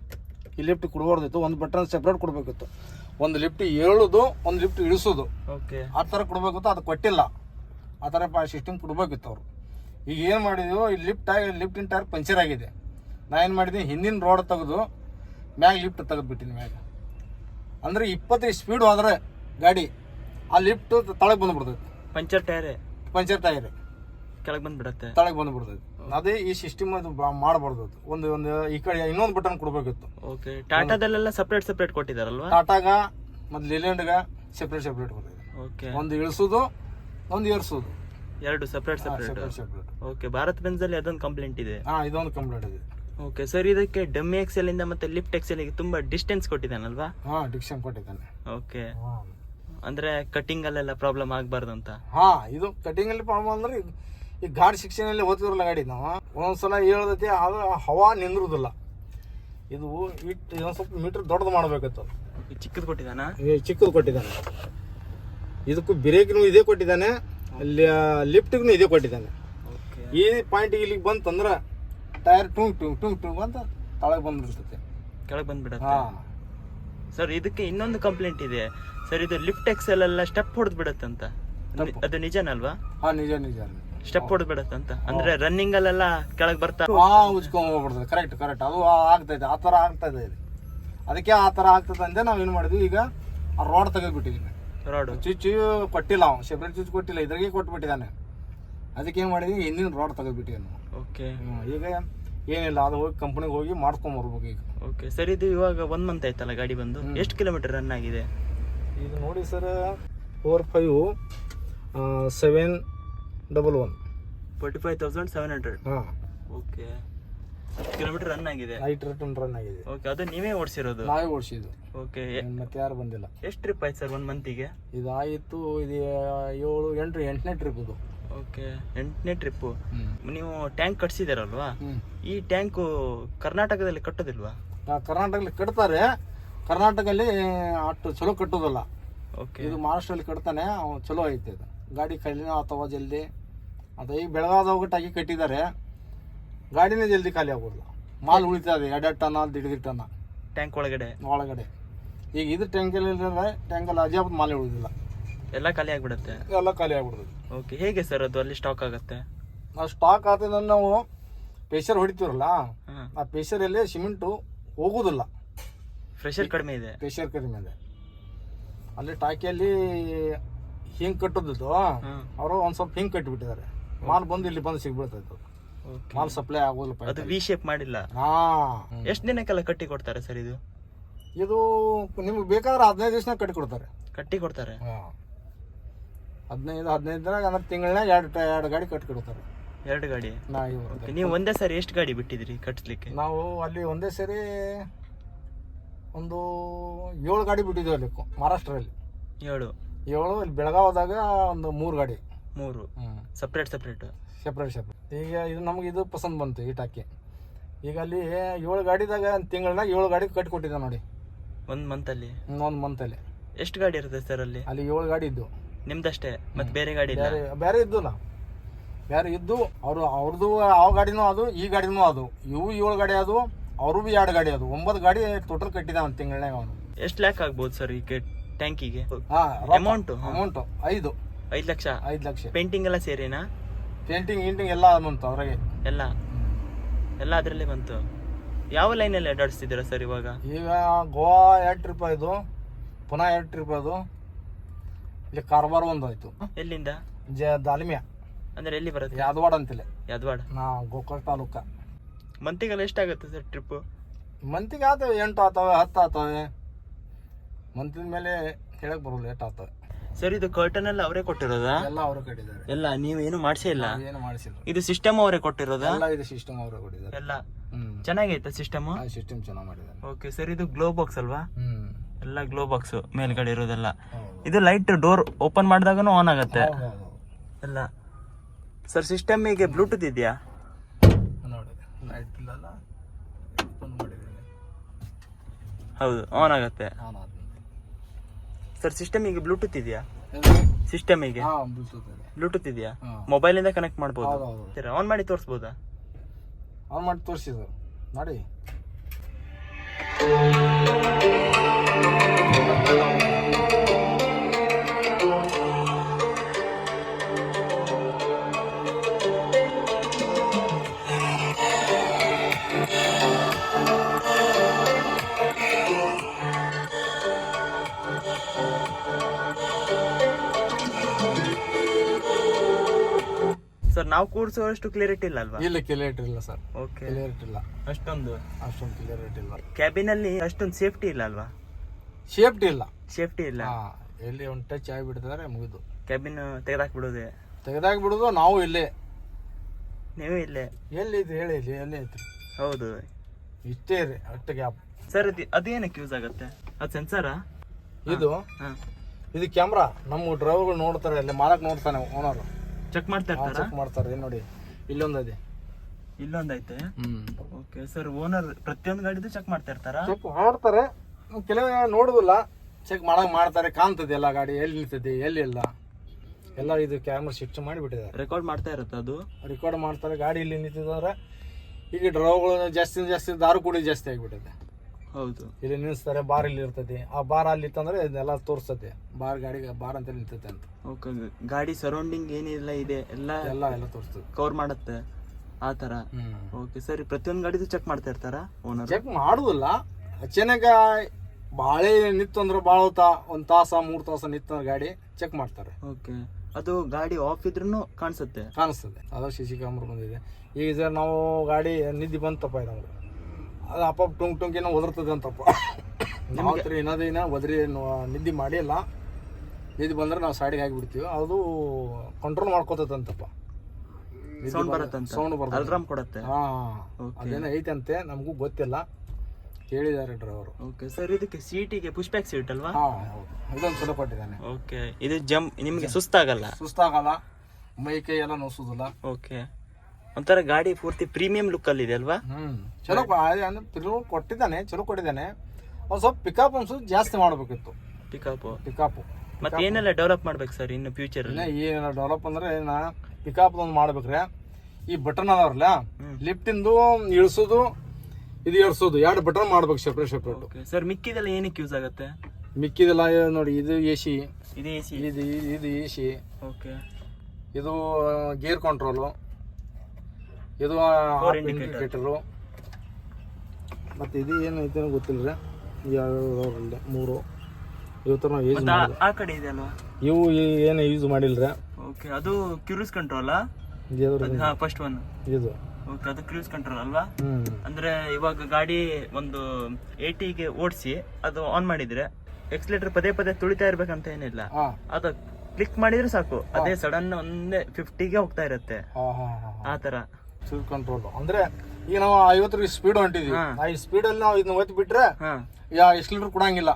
ಈ ಲಿಫ್ಟ್ ಕೊಡಬಾರ್ದಿತ್ತು. ಒಂದು ಬಟನ್ ಸೆಪ್ರೇಟ್ ಕೊಡಬೇಕಿತ್ತು. ಒಂದು ಲಿಫ್ಟ್ ಏಳುದು ಒಂದು ಲಿಫ್ಟ್ ಇಳಿಸೋದು. ಓಕೆ ಆ ಥರ ಕೊಡಬೇಕಿತ್ತು ಅದು ಕೊಟ್ಟಿಲ್ಲ. ಆ ಥರ ಸಿಸ್ಟಮ್ ಕೊಡಬೇಕಿತ್ತು ಅವರು. ಈಗ ಏನು ಮಾಡಿದ್ವು ಈ ಲಿಫ್ಟ್ ಆಗಿ ಲಿಫ್ಟಿನ ಟೈರ್ ಪಂಚರ್ ಆಗಿದೆ. ನಾ ಏನು ಮಾಡಿದೆ ಹಿಂದಿನ ರೋಡ್ ತೆಗೆದು ಮ್ಯಾಗ ಲಿಫ್ಟ್ ತೆಗೆದ್ಬಿಟ್ಟಿನಿ ಮ್ಯಾಗ. ಅಂದ್ರೆ ಇಪ್ಪತ್ತೈದು ಸ್ಪೀಡ್ ಹೋದ್ರೆ ಗಾಡಿ ಆ ಲಿಫ್ಟ್ ತಳಗೆ ಬಂದ್ಬಿಡ್ತೈತೆ. Puncture tyre puncture tyre. ಕೆಳಗೆ ಬಂದ್ಬಿಡತ್ತೆ. ತಳಗೆ ಬಂದ್ಬಿಡ್ತೈತೆ. ಅದೇ ಈ ಸಿಸ್ಟಮ್ ಅದು ಮಾಡಬಾರ್ದು ಒಂದು ಒಂದು ಈ ಕಡೆ ಇನ್ನೊಂದು ಬಟನ್ ಕೊಡಬೇಕಿತ್ತು. ಓಕೆ ಟಾಟಾದಲ್ಲೆಲ್ಲ ಸಪ್ರೇಟ್ ಸಪ್ರೇಟ್ ಕೊಟ್ಟಿದಾರಲ್ವಾ? ಟಾಟಾಗ ಮತ್ತು ಲಿಲೆಂಡ್ಗ ಸಪ್ರೇಟ್ ಸಪ್ರೇಟ್ ಕೊಟ್ಟಿದ್ದಾರೆ ಓಕೆ. ಒಂದು ಇಳಿಸೋದು ಒಂದು ಏರ್ಸೋದು. ಎರಡು separate separate separate okay Bharat Benz ಅಲ್ಲಿ ಅದೊಂದು ಕಂಪ್ಲೇಂಟ್ ಇದೆ. ಹಾಂ ಇದೊಂದು ಕಂಪ್ಲೇಂಟ್ ಇದೆ. ಓಕೆ ಸರ್ ಇದಕ್ಕೆ ಡಮ್ಮಿ ಎಕ್ಸೆಲ್ ಇಂದ ಮತ್ತೆ ಲಿಫ್ಟ್ ಎಕ್ಸೆಲ್ಗೆ ತುಂಬಾ ಡಿಸ್ಟೆನ್ಸ್ ಕೊಟ್ಟಿದ್ದಾನಲ್ವಾ? ಹಾ ಡಿಕ್ಷನ್ ಕೊಟ್ಟಿದ್ದಾನೆ. ಓಕೆ ಅಂದ್ರೆ ಕಟಿಂಗ್ ಅಲ್ಲೆಲ್ಲ ಪ್ರಾಬ್ಲಮ್ ಆಗಬಾರ್ದು ಅಂತ? ಹಾ ಇದು ಕಟಿಂಗ್ ಅಲ್ಲಿ ಪ್ರಾಬ್ಲಮ್ ಅಂದ್ರೆ ಈ ಗಾಡಿ ಶಿಕ್ಷಣದಲ್ಲಿ ಓದ್ತಿರಲ್ಲ ಗಾಡಿ ನಾವು ಒಂದೊಂದ್ಸಲ ಹೇಳದೈತಿ ಆದ್ರೆ ಹವಾ ನಿಂದ್ರುದಿಲ್ಲ. ಇದು ಇಟ್ಟು ಇನ್ನೊಂದ್ ಸ್ವಲ್ಪ ಮೀಟರ್ ದೊಡ್ಡದು ಮಾಡಬೇಕಿತ್ತು. ಚಿಕ್ಕದ್ ಚಿಕ್ಕದು ಚಿಕ್ಕದ್ ಚಿಕ್ಕದು ಕೊಟ್ಟಿದ್ದಾನೆ. ಇದಕ್ಕೂ ಬ್ರೇಕ್ನು ಇದೇ ಕೊಟ್ಟಿದ್ದಾನೆ ಅಲ್ಲಿ ಲಿಫ್ಟಿಗೂ ಇದೇ ಕೊಟ್ಟಿದ್ದಾನೆ. ಓಕೆ ಈ ಪಾಯಿಂಟ್ ಇಲ್ಲಿಗೆ ಬಂತಂದ್ರೆ ಟೈರ್ ಟುಂಗ್ ಟುಂಗ್ ಟುಂಗ್ ಟುಂಗ್ ಅಂತ ತಳಗೆ ಬಂದ್ಬಿಡ್ತೈತೆ. ಕೆಳಗೆ ಬಂದ್ಬಿಡತ್ತೆ. ಹಾ. ಸರ್ ಇದಕ್ಕೆ ಇನ್ನೊಂದು ಕಂಪ್ಲೇಂಟ್ ಇದೆ. ಸರ್ ಇದು ಲಿಫ್ಟ್ ಎಕ್ಸೆಲ್ ಎಲ್ಲ ಸ್ಟೆಪ್ ಹೊಡೆದು ಬಿಡತ್ತಂತ ಅದು ನಿಜನಲ್ವಾ ಹಾ ನಿಜ ನಿಜ ಸ್ಟೆಪ್ ಹೊಡೆದು ಬಿಡತ್ತಂತ ಅಂದ್ರೆ ರನ್ನಿಂಗ್ ಅಲ್ಲೆಲ್ಲ ಕೆಳಗೆ ಬರ್ತಾ ಹಾ ಉಜ್ಕೊಂಡ್ ಹೋಗ್ಬಿಡ್ತದೆ. ಕರೆಕ್ಟ್ ಕರೆಕ್ಟ್ ಅದು ಆಗ್ತೈತೆ ಆ ಥರ ಆಗ್ತದೆ ಇದು ಅದಕ್ಕೆ ಆ ಥರ ಆಗ್ತದೆ ಅಂದೆ ನಾವು ಏನು ಮಾಡಿದ್ವಿ ಈಗ ಆ ರೋಡ್ ತೆಗೆದ್ಬಿಟ್ಟಿದ್ವಿ. ರೋಡ್ ಚುಚ್ಚು ಕೊಟ್ಟಿಲ್ಲ ಅವ್ನು ಸೆಪ್ರೇಟ್ ಚುಚ್ಚು ಕೊಟ್ಟಿಲ್ಲ. ಇದ್ರಾಗೆ ಕೊಟ್ಬಿಟ್ಟಿದ್ದಾನೆ. ಅದಕ್ಕೆ ಏನು ಮಾಡಿದ್ವಿ ಹಿಂದಿನ ರೋಡ್ ತೆಗೆದ್ಬಿಟ್ಟಿವಿ ನಾವು. ಓಕೆ ಈಗ ಏನಿಲ್ಲ ಅದು ಹೋಗಿ ಕಂಪ್ನಿಗೆ ಹೋಗಿ ಮಾಡ್ಕೊಂಡ್ ಬರ್ಬೇಕು ಈಗ. ಓಕೆ ಸರ್ ಇದು ಇವಾಗ ಒನ್ ಮಂತ್ ಆಯ್ತಲ್ಲ ಗಾಡಿ ಬಂದು? ಎಷ್ಟು ಕಿಲೋಮೀಟರ್ ರನ್ ಆಗಿದೆ? ಈಗ ನೋಡಿ sir four five seven double one forty five thousand seven hundred ಹಾಂ. ಓಕೆ ಕಿಲೋಮೀಟರ್ ರನ್ ಆಗಿದೆ. ಐಟ್ ರಿಟರ್ನ್ ರನ್ ಆಗಿದೆ. ಓಕೆ ಅದು ನೀವೇ ಓಡಿಸಿರೋದು? ನಾವೇ ಓಡಿಸಿದ್ದು. ಓಕೆ ಮತ್ತೆ ಯಾರು ಬಂದಿಲ್ಲ. ಎಷ್ಟು ಟ್ರಿಪ್ ಆಯ್ತು ಸರ್ ಒನ್ ಮಂತಿಗೆ ಇದಾಯಿತು ಇದು ಏಳು ಎಂಟು ಎಂಟನೇ ಟ್ರಿಪ್ ಇದು. ಓಕೆ ಎಂಟನೇ ಟ್ರಿಪ್ಪು ನೀವು ಟ್ಯಾಂಕ್ ಕಟ್ಸಿದಾರಲ್ವಾ ಈ ಟ್ಯಾಂಕು ಕರ್ನಾಟಕದಲ್ಲಿ ಕಟ್ಟೋದಿಲ್ವಾ? ಕರ್ನಾಟಕದಲ್ಲಿ ಕಟ್ತಾರೆ. ಕರ್ನಾಟಕದಲ್ಲಿ ಅಷ್ಟು ಚಲೋ ಕಟ್ಟೋದಲ್ಲ. ಓಕೆ. ಇದು ಮಹಾರಾಷ್ಟ್ರದಲ್ಲಿ ಕಟ್ತಾನೆ ಅವ್ನು ಚಲೋ ಐತೆ ಇದು. ಗಾಡಿ ಖಾಲಿನ ಅಥವಾ ಜಲ್ದಿ. ಅದು ಈಗ ಬೆಳಗಾದ ಟಾಕಿ ಕಟ್ಟಿದ್ದಾರೆ. ಗಾಡಿನೇ ಜಲ್ದಿ ಖಾಲಿ ಆಗೋದಿಲ್ಲ ಮಾಲ್ ಉಳಿತದೆ ಎರಡೆರಡು ಟನ್ ದಿಡ್ ಟನ್. ಟ್ಯಾಂಕ್ ಒಳಗಡೆ? ಒಳಗಡೆ. ಈಗ ಇದು ಟ್ಯಾಂಕಲ್ಲಿ ಟ್ಯಾಂಕಲ್ಲಿ ಅಜಾಬ್ ಮಾಲೆ ಉಳಿದಿಲ್ಲ. ಎಲ್ಲ ಖಾಲಿ ಆಗ್ಬಿಡುತ್ತೆ? ಎಲ್ಲ ಖಾಲಿ ಆಗ್ಬಿಡ್ತದೆ. ಓಕೆ ಹೇಗೆ ಸರ್ ಅದು? ಅಲ್ಲಿ ಸ್ಟಾಕ್ ಆಗುತ್ತೆ? ನಾವು ಸ್ಟಾಕ್ ಆದ್ರೆ ನಾವು ಪ್ರೆಷರ್ ಹೊಡಿತೀವಲ್ಲ ಆ ಪ್ರೆಷರಲ್ಲಿ ಸಿಮೆಂಟು ಹೋಗೋದಿಲ್ಲ. ಪ್ರೆಷರ್ ಕಡಿಮೆ ಇದೆ. ಪ್ರೆಷರ್ ಕಡಿಮೆ ಇದೆ. ಅಲ್ಲಿ ಟಾಕಿಯಲ್ಲಿ ಹಿಂಗೆ ಕಟ್ಟೋದಿದ್ದು ಅವರು ಒಂದು ಸ್ವಲ್ಪ ಹಿಂಗೆ ಕಟ್ಟಿಬಿಟ್ಟಿದ್ದಾರೆ ಮಾಲ್ ಬಂದು ಇಲ್ಲಿ ಬಂದು ಸಿಗ್ಬಿಡ್ತೈತೆ. ಓಕೆ ಮಾಲ್ ಸಪ್ಲೈ ಆಗೋದಿಲ್ಲ ಅದು ವಿ ಶೇಪ್ ಮಾಡಿಲ್ಲ? ಹಾ. ಎಷ್ಟು ದಿನಕ್ಕೆಲ್ಲ ಕಟ್ಟಿ ಕೊಡ್ತಾರೆ ಸರ್ ಇದು? ಇದು ನಿಮ್ಗೆ ಬೇಕಾದ್ರೆ ಹದಿನೈದು ದಿವಸನಾಗ ಕಟ್ಟಿ ಕೊಡ್ತಾರೆ. ಕಟ್ಟಿ ಕೊಡ್ತಾರೆ? ಹದಿನೈದು ಹದಿನೈದು ದಿನ ಅಂದ್ರೆ ತಿಂಗಳನ್ಯಾಗ ಎರಡು ಎರಡು ಗಾಡಿ ಕಟ್ಟಿ ಕೊಡ್ತಾರೆ ಎರಡು ಗಾಡಿ? ನಾ ಇವ್ರು ನೀವು ಒಂದೇ ಸಾರಿ ಎಷ್ಟು ಗಾಡಿ ಬಿಟ್ಟಿದ್ರಿ ಕಟ್ಸ್ಲಿಕ್ಕೆ? ನಾವು ಅಲ್ಲಿ ಒಂದೇ ಸರಿ ಒಂದು ಏಳು ಗಾಡಿ ಬಿಟ್ಟಿದ್ವಿ ಅಲ್ಲಿ ಕೊ- ಮಹಾರಾಷ್ಟ್ರಲ್ಲಿ. ಏಳು? ಏಳು ಇಲ್ಲಿ ಬೆಳಗಾವದಾಗ ಒಂದು ಮೂರು ಗಾಡಿ. ಮೂರು? ಹ್ಞೂ ಸಪ್ರೇಟ್ ಸಪ್ರೇಟ್ ಸಪ್ರೇಟ್ ಸೆಪ್ರೇಟ್ ಈಗ ಇದು ನಮ್ಗೆ ಇದು ಪಸಂದ್ ಬಂತು ಈ ಟಾಕಿ ಈಗ ಅಲ್ಲಿ ಏಳು ಗಾಡಿದಾಗ ತಿಂಗಳದಾಗ ಏಳು ಗಾಡಿ ಕಟ್ಟಿ ಕೊಟ್ಟಿದ್ದೆ ನೋಡಿ. ಒಂದು ಮಂತಲ್ಲಿ ಒಂದು ಮಂತಲ್ಲಿ ಎಷ್ಟು ಗಾಡಿ ಇರುತ್ತೆ ಸರ್ ಅಲ್ಲಿ? ಅಲ್ಲಿ ಏಳು ಗಾಡಿ ಇದ್ದು ನಿಮ್ದಷ್ಟೇ? ಮತ್ತೆ ಬೇರೆ ಗಾಡಿ ಇಲ್ಲ ಬೇರೆ ಬೇರೆ ಇದ್ದು ನಾ. ಬೇರೆ ಇದ್ದು ಅವರು ಅವ್ರದ್ದು ಆ ಗಾಡಿನೂ ಅದು ಈ ಗಾಡಿನೂ ಅದು. ಇವು ಏಳು ಗಾಡಿ ಅದು ಅವರು ಬಿ ಎರಡು ಗಾಡಿ ಅದು ಒಂಬತ್ತು ಗಾಡಿ ಟೋಟಲ್ ಕಟ್ಟಿದ ಒಂದು ತಿಂಗಳನ್ಯಾಗ ಅವನು. ಎಷ್ಟು ಲ್ಯಾಕ್ ಆಗ್ಬೋದು ಸರ್ ಈಗ ಟ್ಯಾಂಕಿಗೆ? ಅಮೌಂಟ್ ಅಮೌಂಟ್ ಅಮೌಂಟು ಐದು. ಐದು ಲಕ್ಷ? ಐದು ಲಕ್ಷ. ಪೇಂಟಿಂಗ್ ಎಲ್ಲ ಸೇರಿನಾ? ಪೇಂಟಿಂಗ್ ಗಿಂಟಿಂಗ್ ಎಲ್ಲ ಬಂತು ಅವ್ರಿಗೆ. ಎಲ್ಲ? ಎಲ್ಲ ಅದರಲ್ಲೇ ಬಂತು. ಯಾವ ಲೈನಲ್ಲಿ ಅಡ್ಡಾಡಿಸ್ತಿದ್ದೀರಾ ಸರ್ ಇವಾಗ? ಈಗ ಗೋವಾ ಎರಡು ಟ್ರಿಪ್ ಇದು ಪುನಃ ಎರಡು ಟ್ರಿಪ್ ಅದು ಇಲ್ಲಿ ಕಾರವಾರ ಒಂದು ಆಯ್ತು. ಎಲ್ಲಿಂದ? ಜ ದಾಲ್ಮಿಯಾ. ಅಂದ್ರೆ ಎಲ್ಲಿ ಬರುತ್ತೆ? ಯಾದವಾಡ ಅಂತಿಲ್ಲ. ಯಾದವಾಡ. ನಾ ಗೋಕಾಕ್ ತಾಲೂಕ. ಮಂತಿಗೆಲ್ಲ ಎಷ್ಟಾಗುತ್ತೆ ಸರ್ ಟ್ರಿಪ್ ಮಂತಿಗೆ ಆತವೆ ಎಂಟು ಆತವೆ ಹತ್ತು ಆತವೆ. ಮಂತಿನ ಮೇಲೆ ಹೇಳಕ್ ಬರೋಲ್ಲ ಎಷ್ಟು ಆತವೆ. ಸರ್ ಇದು ಕರ್ಟನ್ ಎಲ್ಲ ಅವರೇ ಕೊಟ್ಟಿರೋದ? ಎಲ್ಲ ಅವರು ಕಟ್ಟಿದ್ದಾರೆ. ಎಲ್ಲ ನೀವು ಏನು ಮಾಡಿಸೇ ಇಲ್ಲ? ಏನು ಮಾಡಿಸಿಲ್ಲ. ಇದು ಸಿಸ್ಟಮ್ ಅವರೇ ಕೊಟ್ಟಿರೋದ? ಎಲ್ಲ ಇದು ಸಿಸ್ಟಮ್ ಅವರೇ ಕೊಟ್ಟಿದ್ದಾರೆ. ಎಲ್ಲ. ಚೆನ್ನಾಗೈತೆ ಸಿಸ್ಟಮ್ ಆ ಸಿಸ್ಟಮ್ ಚೆನ್ನಾಗಿ ಮಾಡಿದ್ದಾರೆ. ಓಕೆ ಸರ್ ಇದು ಗ್ಲೋ ಬಾಕ್ಸ್ ಅಲ್ವಾ? ಹ್ಮ್. ಎಲ್ಲ ಗ್ಲೋ ಬಾಕ್ಸ್ ಮೇಲ್ಗಡೆ ಇರೋದೆಲ್ಲ. ಇದು ಲೈಟ್ ಡೋರ್ ಓಪನ್ ಮಾಡಿದಾಗನು ಆನ್ ಆಗುತ್ತೆ. ಎಲ್ಲ. ಸರ್ ಸಿಸ್ಟಮಿಗೆ ಬ್ಲೂಟೂತ್ ಇದೆಯಾ? ಹೌದು ಆನ್ ಆಗುತ್ತೆ. ಸರ್ ಸಿಸ್ಟಮ್ ಈಗ ಬ್ಲೂಟೂತ್ ಇದೆಯಾ? ಸಿಸ್ಟಮ್ ಈಗ ಬ್ಲೂಟೂತ್ ಇದೆಯಾ? ಮೊಬೈಲ್ ಇಂದ ಕನೆಕ್ಟ್ ಮಾಡ್ಬೋದು. ಹೌದು ಹೌದು. ಆನ್ ಮಾಡಿ ತೋರಿಸಬಹುದಾ ಆನ್ ಮಾಡಿ ತೋರಿಸಿದ್ರು. ನೋಡಿ ಸರ್ ನಾವು ಕೂರಿಸೋಷ್ಟು ಕ್ಲಿಯರಿಟಿ ಇಲ್ಲ ಅಲ್ವಾ? ಇಲ್ಲ ಕ್ಲಿಯರಿಟಿ ಇಲ್ಲ ಸರ್. ಓಕೆ ಕ್ಲಿಯರಿಟಿ ಇಲ್ಲ. ಅಷ್ಟೊಂದು. ಅಷ್ಟೊಂದು ಕ್ಲಿಯರಿಟಿ ಇಲ್ಲ. ಕ್ಯಾಬಿನ್ ಅಲ್ಲಿ ಅಷ್ಟೊಂದು ಸೇಫ್ಟಿ ಇಲ್ಲ ಅಲ್ವಾ? ಸೇಫ್ಟಿ ಇಲ್ಲ. ಸೇಫ್ಟಿ ಇಲ್ಲ. ಎಲ್ಲಿ ಒಂದು ಟಚ್ ಆಗಿಬಿಡ್ತಾರೆ ಮುಗಿದು. ಕ್ಯಾಬಿನ್ ತೆಗೆದಾಕ್ ಬಿಡೋದೆ ತೆಗೆದಾಕ್ ಬಿಡುದು ನಾವು ಇಲ್ಲೇ. ನೀವು ಇಲ್ಲೇ? ಎಲ್ಲಿ ಹೇಳಿ ಇಲ್ಲಿ ಎಲ್ಲಿ ಹೌದು. ಇಷ್ಟೇ ರೀ ಅಷ್ಟು ಗ್ಯಾಪ್ ಸರ್ ಇದು ಅದೇನಕ್ಕೆ ಯೂಸ್ ಆಗುತ್ತೆ? ಅದು ಸೆನ್ಸರಾ ಇದು? ಹಾ ಇದು ಕ್ಯಾಮ್ರಾ ನಮ್ಮ ಡ್ರೈವರ್ಗಳು ನೋಡ್ತಾರೆ ಅಲ್ಲಿ ಮಾಲಕ್ ನೋಡ್ತಾನೆ ಓನರ್ ಚೆಕ್ ಮಾಡ್ತಾ ಇರ್ತಾರಾ? ಚೆಕ್ ಮಾಡ್ತಾರೆ ಇಲ್ಲಿ ನೋಡಿ. ಇಲ್ಲೊಂದು ಇದೆ ಇಲ್ಲೊಂದೈತೆ ಹ್ಮ್. ಓಕೆ ಸರ್ ಓನರ್ ಪ್ರತಿಯೊಂದು ಗಾಡಿದು ಚೆಕ್ ಮಾಡ್ತಾ ಇರ್ತಾರಾ? ಚೆಕ್ ಮಾಡ್ತಾರೆ. ಕೆಲವೇ ನೋಡುದಿಲ್ಲ. ಚೆಕ್ ಮಾಡಂಗ್ ಮಾಡ್ತಾರೆ ಕಾಣ್ತದೆ ಎಲ್ಲ ಗಾಡಿ ಎಲ್ಲಿ ನಿಲ್ತದೆ ಎಲ್ಲಿ ಇಲ್ಲ. ಎಲ್ಲ ಇದು ಕ್ಯಾಮ್ರಾ ಶಿಫ್ಟ್ ಮಾಡಿಬಿಟ್ಟಿದ್ದಾರೆ. ರೆಕಾರ್ಡ್ ಮಾಡ್ತಾ ಇರುತ್ತೆ ಅದು? ರೆಕಾರ್ಡ್ ಮಾಡ್ತಾರೆ ಗಾಡಿ ಇಲ್ಲಿ ನಿಂತಿದ್ದಾರೆ. ಈಗ ಡ್ರೋಗಳು ಜಾಸ್ತಿ ಜಾಸ್ತಿ ದಾರು ಕೂಡ ಜಾಸ್ತಿ ಆಗಿಬಿಟ್ಟಿದೆ. ಹೌದು. ಇಲ್ಲಿ ನಿಲ್ಲಿಸ್ತಾರೆ ಬಾರ್ ಇಲ್ಲಿ ಇರ್ತೈತಿ ಆ ಬಾರ್ ಅಲ್ಲಿ ಇತ್ತಂದ್ರೆ ಇದೆಲ್ಲ ತೋರಿಸ್ತದೆ ಬಾರ್ ಗಾಡಿಗೆ ಬಾರ್ ಅಂತ ನಿಂತೈತೆ ಅಂತ. ಓಕೆ ಗಾಡಿ ಸರೌಂಡಿಂಗ್ ಏನೆಲ್ಲ ಇದೆ ಎಲ್ಲ ಎಲ್ಲ ಎಲ್ಲ ತೋರಿಸ್ತದೆ. ಕವರ್ ಮಾಡುತ್ತೆ ಆ ಥರ ಓಕೆ ಸರಿ ಪ್ರತಿಯೊಂದು ಗಾಡಿದು ಚೆಕ್ ಮಾಡ್ತಾ ಇರ್ತಾರ ಓನರ್ ಚೆಕ್ ಮಾಡುದಿಲ್ಲ. ಅಚಾನಕ ಬಾಳೆ ನಿತ್ತು ಅಂದ್ರೆ ಭಾಳ ಹೊತ್ತ ಒಂದು ತಾಸ ಮೂರು ತಾಸ ನಿತ್ತಂದ್ರೆ ಗಾಡಿ ಚೆಕ್ ಮಾಡ್ತಾರೆ. ಓಕೆ ಅದು ಗಾಡಿ ಆಫ್ ಇದ್ರೂ ಕಾಣಿಸುತ್ತೆ? ಕಾಣಿಸ್ತದೆ ಅದು ಸಿ ಸಿ ಕ್ಯಾಮ್ರಾ ಬಂದಿದೆ. ಈಗ ನಾವು ಗಾಡಿ ನಿದ್ದೆ ಬಂತಪ್ಪ ನಮ್ಗೆ ಅದು ಅಪ್ಪ ಟುಂಗ್ ಟುಂಗ್ ಏನೋ ಒದರ್ತದೆ ಅಂತಪ್ಪ. ನಾವು ಏನಾದ್ರು ಏನೋ ಒದರಿ ನಿದ್ದೆ ಮಾಡಿಲ್ಲ. ನಿದ್ದೆ ಬಂದ್ರೆ ನಾವು ಸೈಡಿಗೆ ಆಗಿಬಿಡ್ತೀವಿ. ಅದು ಕಂಟ್ರೋಲ್ ಮಾಡ್ಕೋತದಂತಪ್ಪ ಸೌಂಡ್ ಬರುತ್ತೆ ಸೌಂಡ್ ಬರುತ್ತೆ ಅಲ್ರಾಮ್ ಕೊಡುತ್ತೆ? ಹಾಂ. ಅದೇನೋ ಐತಂತೆ ನಮಗೂ ಗೊತ್ತಿಲ್ಲ. ಹೇಳಿದ್ದಾರೆ ಡ್ರೈವರು. ಓಕೆ ಸರ್ ಇದಕ್ಕೆ ಸೀಟಿಗೆ ಪುಷ್ ಬ್ಯಾಕ್ ಸೀಟ್ ಅಲ್ವಾ? ಹಾ ಹೌದು. ಇದೊಂದು ಸಲ ಕೊಟ್ಟಿದ್ದಾನೆ. ಓಕೆ ಇದು ಜಂಪ್ ನಿಮಗೆ ಸುಸ್ತಾಗಲ್ಲ? ಸುಸ್ತಾಗಲ್ಲ. ಮೈ ಕೈ ಎಲ್ಲ ನೋಸೋದಿಲ್ಲ. ಓಕೆ ಒಂಥರ ಗಾಡಿ ಪೂರ್ತಿ ಪ್ರೀಮಿಯಂ ಲುಕ್ ಅಲ್ಲಿ ಇದೆ ಅಲ್ವಾ? ಹ್ಮ್. ಚಲೋ ತಿರುವು ಕೊಟ್ಟಿದ್ದಾನೆ ಚಲೋ ಕೊಟ್ಟಿದ್ದಾನೆ. ಒಂದು ಸ್ವಲ್ಪ ಪಿಕಪ್ ಒಂದು ಜಾಸ್ತಿ ಮಾಡಬೇಕಿತ್ತು. ಪಿಕಪ್ ಪಿಕಪ್ ಮತ್ತೆ ಏನೆಲ್ಲ ಡೆವಲಪ್ ಮಾಡ್ಬೇಕು ಸರ್ ಇನ್ನು ಫ್ಯೂಚರ್ ಏನ ಡೆವಲಪ್ ಅಂದ್ರೆ ನಾ ಪಿಕಪ್ ಒಂದು ಮಾಡ್ಬೇಕ್ರೆ. ಈ ಬಟನ್ ಅದಾವ್ರಲ್ಲ ಲಿಫ್ಟ್ ಲಿಫ್ಟಿಂದು ಇಳಿಸೋದು ಇದು ಇಳಿಸೋದು ಎರಡು ಬಟನ್ ಮಾಡ್ಬೇಕು ಸೆಪ್ರೇಟ್ ಸೆಪ್ರೇಟ್ ಸರ್ ಮಿಕ್ಕಿದೆಲ್ಲ ಏನಕ್ಕೆ ಯೂಸ್ ಆಗುತ್ತೆ? ಮಿಕ್ಕಿದೆಲ್ಲ ನೋಡಿ ಇದು ಎ ಸಿ ಇದು ಎ ಸಿ ಇದು ಇದು ಎ ಸಿ ಓಕೆ ಇದು ಗೇರ್ ಕಂಟ್ರೋಲು ಇದು. ಇಂಡಿಕೇಟರು ಮತ್ತು ಇದು ಏನೈತೆ ಗೊತ್ತಿಲ್ಲ ರೀ ಯಾವ್ಯಾವ ಮೂರು ಇವತ್ತರ ಥರ ಯೂಸ್ ಆ- ಕಡೆ ಇದೆ ಅಲ್ವಾ? ಇವು ಏನು ಯೂಸ್ ಮಾಡಿಲ್ಲ ಓಕೆ ಅದು ಕ್ರೂಸ್ ಕಂಟ್ರೋಲ್ ಹಾ ಫಸ್ಟ್ ಒನ್ ಇದು. ಓಕೆ ಅದು ಕ್ರೂಸ್ ಕಂಟ್ರೋಲ್ ಅಲ್ವಾ? ಅಂದ್ರೆ ಇವಾಗ ಗಾಡಿ ಒಂದು ಏಟಿಗೆ ಓಡಿಸಿ ಅದು ಆನ್ ಮಾಡಿದ್ರೆ ಎಕ್ಸ್ಲೇಟರ್ ಪದೇ ಪದೇ ತುಳಿತಾ ಇರ್ಬೇಕಂತ ಏನಿಲ್ಲ. ಅದು ಕ್ಲಿಕ್ ಮಾಡಿದ್ರೆ ಸಾಕು. ಅದೇ ಸಡನ್ ಒಂದೇ ಫಿಫ್ಟಿಗೆ ಹೋಗ್ತಾ ಇರುತ್ತೆ. ಹಾ ಹಾ ಹಾ. ಆ ತರ. ಸ್ಪೀಡ್ ಕಂಟ್ರೋಲ್ ಅಂದ್ರೆ ಈಗ ನಾವು ಐವತ್ತರ ಸ್ಪೀಡ್ ಹೊಂಟಿದ್ವಿ. ಹಾ. ಆ ಸ್ಪೀಡ್ ಅಲ್ಲಿ ನಾವು ಇದನ್ನ ಒತ್ತಿ ಬಿಟ್ರೆ ಹಾ. ಯಾ ಎಷ್ಟು ಲೀಟರ್ ಕೊಡಂಗಿಲ್ಲ.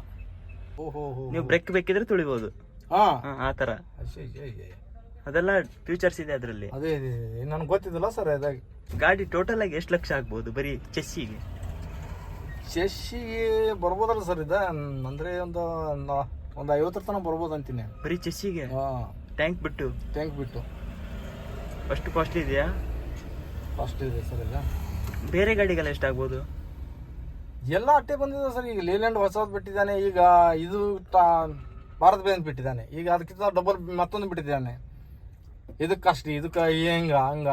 ನೀವು ಬ್ರೇಕ್ ಬೇಕಿದ್ರೆ ತುಳಿಬಹುದು ಹಾ ಹಾ, ಆ ತರ. ಅದೆಲ್ಲ ಫ್ಯೂಚರ್ಸ್ ಇದೆ ಅದರಲ್ಲಿ ಅದೇ ನನ್ಗೆ ಗೊತ್ತಿದ್ದಿಲ್ಲ ಸರ್ ಅದಾಗಿ ಗಾಡಿ ಟೋಟಲ್ ಆಗಿ ಎಷ್ಟು ಲಕ್ಷ ಆಗ್ಬೋದು ಬರೀ ಚೆಸ್ಸಿಗೆ ಚೆಸ್ಸಿಗೆ ಬರ್ಬೋದಲ್ಲ ಸರ್ ಇದ ಅಂದ್ರೆ ಒಂದು ಒಂದು ಐವತ್ತರ ತನಕ ಬರ್ಬೋದು ಅಂತೀನಿ ಬರೀ ಚೆಸ್ಸಿಗೆ ಹಾ ಟ್ಯಾಂಕ್ ಬಿಟ್ಟು ಟ್ಯಾಂಕ್ ಬಿಟ್ಟು ಅಷ್ಟು ಕಾಸ್ಟ್ಲಿ ಇದೆಯಾ ಫಸ್ಟ್ ಇದೆ ಸರ್ ಈಗ ಬೇರೆ ಗಾಡಿಗೆಲ್ಲ ಎಷ್ಟಾಗ್ಬೋದು? ಎಲ್ಲ ಅಟ್ಟೆ ಬಂದಿದೆ ಸರ್. ಈಗ ಲೇಲ್ಯಾಂಡ್ ಹೊಸದು ಬಿಟ್ಟಿದ್ದಾನೆ. ಈಗ ಇದು ಟಾ ಭಾರತ್ ಬೇಂದ್ ಬಿಟ್ಟಿದ್ದಾನೆ. ಈಗ ಅದಕ್ಕಿಂತ ಡಬಲ್ ಮತ್ತೊಂದು ಬಿಟ್ಟಿದ್ದಾನೆ. ಇದಕ್ಕೆ ಕಾಸ್ಟ್ಲಿ ಇದಕ್ಕೆ ಹೆಂಗ ಹಂಗ.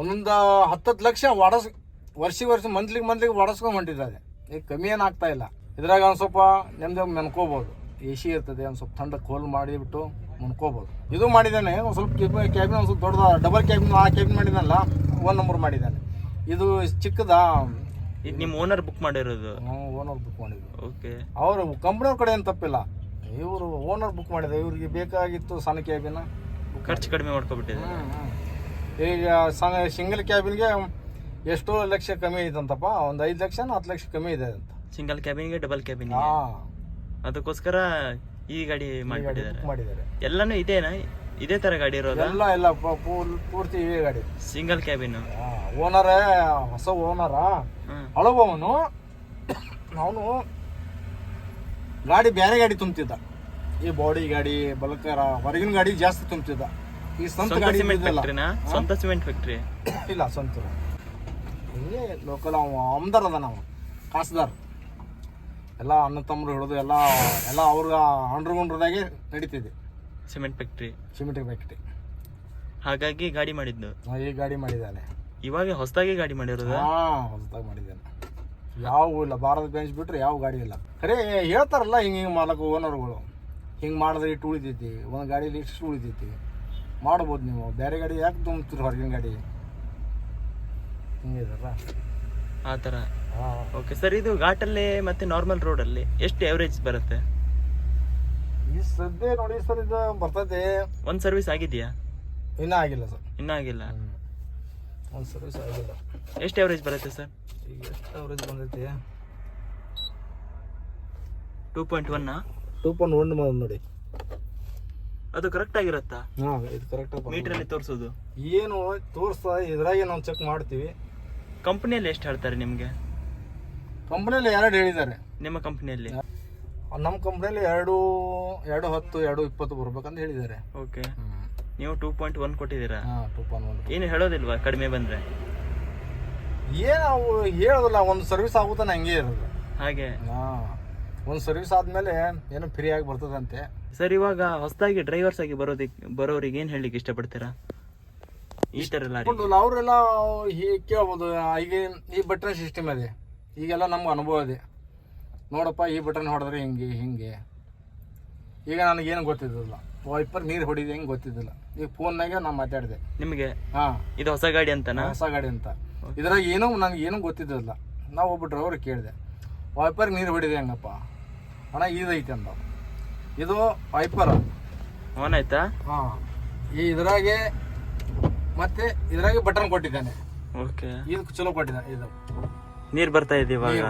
ಒಂದೊಂದು ಹತ್ತತ್ತು ಲಕ್ಷ ಒಡಸ್ ವರ್ಷ ವರ್ಷ ಮಂತ್ಲಿಗೆ ಮಂತ್ಲಿಗೆ ಒಡಸ್ಕೊಂಡು ಹೊಂಟಿದ್ದಾರೆ ಈಗ ಕಮ್ಮಿ ಏನು ಆಗ್ತಾ ಇಲ್ಲ. ಇದ್ರಾಗ ಒಂದು ಸ್ವಲ್ಪ ನೆಮ್ಮದಿ ಮೆನ್ಕೋಬೋದು. ಎ ಸಿ ಇರ್ತದೆ ಒಂದು ಸ್ವಲ್ಪ ಥಂಡ ಕೋಲ್ ಮಾಡಿಬಿಟ್ಟು ಮುನ್ಕೋಬೋದು. ಇದು ಮಾಡಿದ್ದಾನೆ. ಒಂದು ಸ್ವಲ್ಪ ಕ್ಯಾಬಿನ್ ಕ್ಯಾಬಿನ್ ಒಂದು ಸ್ವಲ್ಪ ದೊಡ್ಡದ ಡಬಲ್ ಕ್ಯಾಬಿನ್ ಆ ಕ್ಯಾಬಿನ್ ಮಾಡಿದಾನಲ್ಲ ಒನ್ ನಂಬರ್ ಮಾಡಿದ್ದಾನೆ. ಇದು ಚಿಕ್ಕದ ಇದು ನಿಮ್ಮ ಓನರ್ ಬುಕ್ ಮಾಡಿರೋದು? ಓನರ್ ಬುಕ್ ಮಾಡಿದ್ರು ಓಕೆ ಅವರು ಕಂಪ್ನಿಯವ್ರ ಕಡೆ ಏನು ತಪ್ಪಿಲ್ಲ. ಇವರು ಓನರ್ ಬುಕ್ ಮಾಡಿದ್ರು ಇವ್ರಿಗೆ ಬೇಕಾಗಿತ್ತು ಸಣ್ಣ ಕ್ಯಾಬಿನ ಖರ್ಚು ಕಡಿಮೆ ಮಾಡ್ಕೊಬಿಟ್ಟಿದೆ ಈಗ ಸಣ್ಣ ಸಿಂಗಲ್ ಕ್ಯಾಬಿನ್ಗೆ ಎಷ್ಟೋ ಲಕ್ಷ ಕಮ್ಮಿ ಇದಂತಪ್ಪ ಒಂದು ಐದು ಲಕ್ಷ ಹತ್ತು ಲಕ್ಷ ಕಮ್ಮಿ ಇದೆ ಅಂತ. ಸಿಂಗಲ್ ಕ್ಯಾಬಿನ್ಗೆ ಡಬಲ್ ಕ್ಯಾಬಿನ್ ಅದಕ್ಕೋಸ್ಕರ ಈ ಗಾಡಿ ಮಾಡಿದ್ದಾರೆ. ಎಲ್ಲಾನು ಇದೇನಾ? ಇದೇ ತರ ಗಾಡಿ ಇರೋದು? ಎಲ್ಲ ಎಲ್ಲ ಪ- ಪೂರ್ತಿ ಇವೇ ಗಾಡಿ. ಸಿಂಗಲ್ ಕ್ಯಾಬಿನ್ ಓನರ್ ಹೊಸ ಓನರ ಹಳಬವನು ಅವನು ಗಾಡಿ ಬೇರೆ ಗಾಡಿ ತುಂಬ್ತಿದ್ದ. ಈ ಬಾಡಿ ಗಾಡಿ ಬಲಕರ ಹೊರಗಿನ ಗಾಡಿ ಜಾಸ್ತಿ ತುಂಬ್ತಿದ್ದ. ಈ ಸ್ವಂತ ಸ್ವಂತ ಗಾಡಿ ಸಿಮೆಂಟ್ ಇದ್ದಿದ್ದಲ್ಲ. ಫ್ಯಾಕ್ಟ್ರಿನಾ ಸ್ವಂತ ಸಿಮೆಂಟ್ ಫ್ಯಾಕ್ಟ್ರಿ ಇಲ್ಲ ಸ್ವಂತ. ಹಿಂಗೆ ಲೋಕಲ್ ಅವ ಅಮ್ದಾರ್ ಅದ ನಾವು ಕಾಸ್ದಾರ್. ಎಲ್ಲ ಅಣ್ಣ ತಮ್ಮರು ಹಿಡಿದು ಎಲ್ಲ ಎಲ್ಲ ಅವ್ರ ಅಂಡ್ರಗುಂಡ್ರದಾಗೆ ನಡೀತಿದೆ. Cement factory. Cement factory. ಹಾಗಾಗಿ ಗಾಡಿ ಮಾಡಿದ್ದು ಈ ಗಾಡಿ ಮಾಡಿದ್ದಾನೆ. ಇವಾಗ ಹೊಸದಾಗಿ ಗಾಡಿ ಮಾಡಿರೋದು? ಹಾ ಹೊಸದಾಗಿ ಮಾಡಿದ್ದಾನೆ. ಯಾವ ಇಲ್ಲ ಭಾರತ ಬೆಂಚ್ ಬಿಟ್ರೆ ಯಾವ ಗಾಡಿ ಇಲ್ಲ. ಖರೆ ಹೇಳ್ತಾರಲ್ಲ ಹಿಂಗೆ ಹಿಂಗೆ ಮಾಡಕ್ಕೆ ಓನರ್ಗಳು ಹಿಂಗೆ ಮಾಡಿದ್ರೆ ಇಟ್ಟು ಉಳಿತೈತಿ ಒಂದು ಗಾಡಿಲಿ ಇಷ್ಟು ಉಳಿತೈತಿ. ಮಾಡ್ಬೋದು ನೀವು. ಬೇರೆ ಗಾಡಿ ಯಾಕೆ ತುಂಬ್ತೀರಿ ಹೊರಗಿನ ಗಾಡಿ? ಹಿಂಗಿದಾರ ಆ ಥರ. ಹಾಂ. ಓಕೆ ಸರ್ ಇದು ಘಾಟಲ್ಲಿ ಮತ್ತೆ ನಾರ್ಮಲ್ ರೋಡ್ ಅಲ್ಲಿ ಎಷ್ಟು ಎವರೇಜ್ ಬರುತ್ತೆ? ಈ ಸದ್ಯ ನೋಡಿ ಸರ್ ಇದು ಬರ್ತೈತಿ. ಒಂದ್ ಸರ್ವಿಸ್ ಆಗಿದೆಯಾ? ಇನ್ನೂ ಆಗಿಲ್ಲ ಸರ್. ಇನ್ನೂ ಆಗಿಲ್ಲ? ಒಂದು ಸರ್ವಿಸ್ ಆಗಿಲ್ಲ. ಎಷ್ಟು ಎವರೇಜ್ ಬರುತ್ತೆ ಸರ್? ಈಗ ಎಷ್ಟು ಅವರೇಜ್ ಬಂದೈತಿ? Two point one two point one ಬಂದ ನೋಡಿ. ಅದು ಕರೆಕ್ಟ್ ಆಗಿರತ್ತಾ? ಹಾಂ ಇದು ಕರೆಕ್ಟ್ ಮೀಟರ್ ಅಲ್ಲಿ ತೋರಿಸೋದು. ಏನು ತೋರಿಸ್ತಾ ಇದ್ರಾಗೆ ನಾವು ಚೆಕ್ ಮಾಡ್ತೀವಿ. ಕಂಪನಿಯಲ್ಲಿ ಎಷ್ಟು ಹೇಳ್ತಾರೆ ನಿಮಗೆ? ಕಂಪ್ನಿಯಲ್ಲಿ ಎರಡು ಹೇಳಿದ್ದಾರೆ. ನಿಮ್ಮ ಕಂಪನಿಯಲ್ಲಿ ನಮ್ಮ ಕಂಪ್ನಿಯಲ್ಲಿ ಎರಡು ಎರಡು ಹತ್ತು ಎರಡು ಇಪ್ಪತ್ತು ಬರ್ಬೇಕಂತ ಹೇಳಿದ್ದಾರೆ. ಓಕೆ. ನೀವು ಟೂ ಪಾಯಿಂಟ್ ಒನ್ ಕೊಟ್ಟಿದ್ದೀರಾ? ಹಾಂ ಟೂ ಪಾಯಿಂಟ್ ಒನ್. ಏನು ಹೇಳೋದಿಲ್ವಾ ಕಡಿಮೆ ಬಂದ್ರೆ? ಏನು ಅವು ಹೇಳೋದಿಲ್ಲ ಒಂದು ಸರ್ವಿಸ್ ಆಗುತ್ತೆ ಹಂಗೆ ಇರೋದು. ಹಾಗೆ. ಹಾಂ ಒಂದು ಸರ್ವಿಸ್ ಆದಮೇಲೆ ಏನೋ ಫ್ರೀ ಆಗಿ ಬರ್ತದಂತೆ. ಸರ್ ಇವಾಗ ಹೊಸದಾಗಿ ಡ್ರೈವರ್ಸ್ ಆಗಿ ಬರೋದಕ್ಕೆ ಬರೋರಿಗೆ ಏನು ಹೇಳಲಿಕ್ಕೆ ಇಷ್ಟಪಡ್ತೀರಾ? ಈ ಥರ ಅವರೆಲ್ಲ ಹೀಗೆ ಕೇಳ್ಬೋದು ಈಗ ಈ ಬಟನ್ ಸಿಸ್ಟಮ್ ಇದೆ ಈಗೆಲ್ಲ ನಮ್ಗೆ ಅನುಭವ ಇದೆ. ನೋಡಪ್ಪ ಈ ಬಟನ್ ಹೊಡೆದ್ರೆ ಹಿಂಗೆ ಹಿಂಗೆ. ಈಗ ನನಗೇನು ಗೊತ್ತಿದ್ದಿಲ್ಲ. ವೈಪರ್ ನೀರು ಹೊಡಿದೆ ಹೆಂಗೆ ಗೊತ್ತಿದ್ದಿಲ್ಲ. ಈಗ ಫೋನ್ನಾಗೆ ನಾನು ಮಾತಾಡಿದೆ. ನಿಮಗೆ? ಹಾಂ. ಇದು ಹೊಸ ಗಾಡಿ ಅಂತನಾ? ಹೊಸ ಗಾಡಿ ಅಂತ. ಇದ್ರಾಗ ಏನೋ ನನಗೆ ಏನೂ ಗೊತ್ತಿದ್ದಿಲ್ಲ. ನಾವು ಒಬ್ಬ ಡ್ರೈವರ್ ಕೇಳಿದೆ ವೈಪರ್ ನೀರು ಹೊಡಿದೆ ಹೆಂಗಪ್ಪ? ಅಣ್ಣ ಇದೈತೆ ಅಂದ ಇದು ವೈಪರ್ ಆನ್ ಆಯ್ತಾ? ಹಾಂ. ಈ ಇದ್ರಾಗೆ ಮತ್ತೆ ಇದ್ರಾಗೆ ಬಟನ್ ಕೊಟ್ಟಿದ್ದಾನೆ. ಓಕೆ. ಇದು ಚಲೋ ಕೊಟ್ಟಿದ್ದಾನೆ ಇದು. ನೀರು ಬರ್ತಾ ಇದೆ ಇವಾಗ.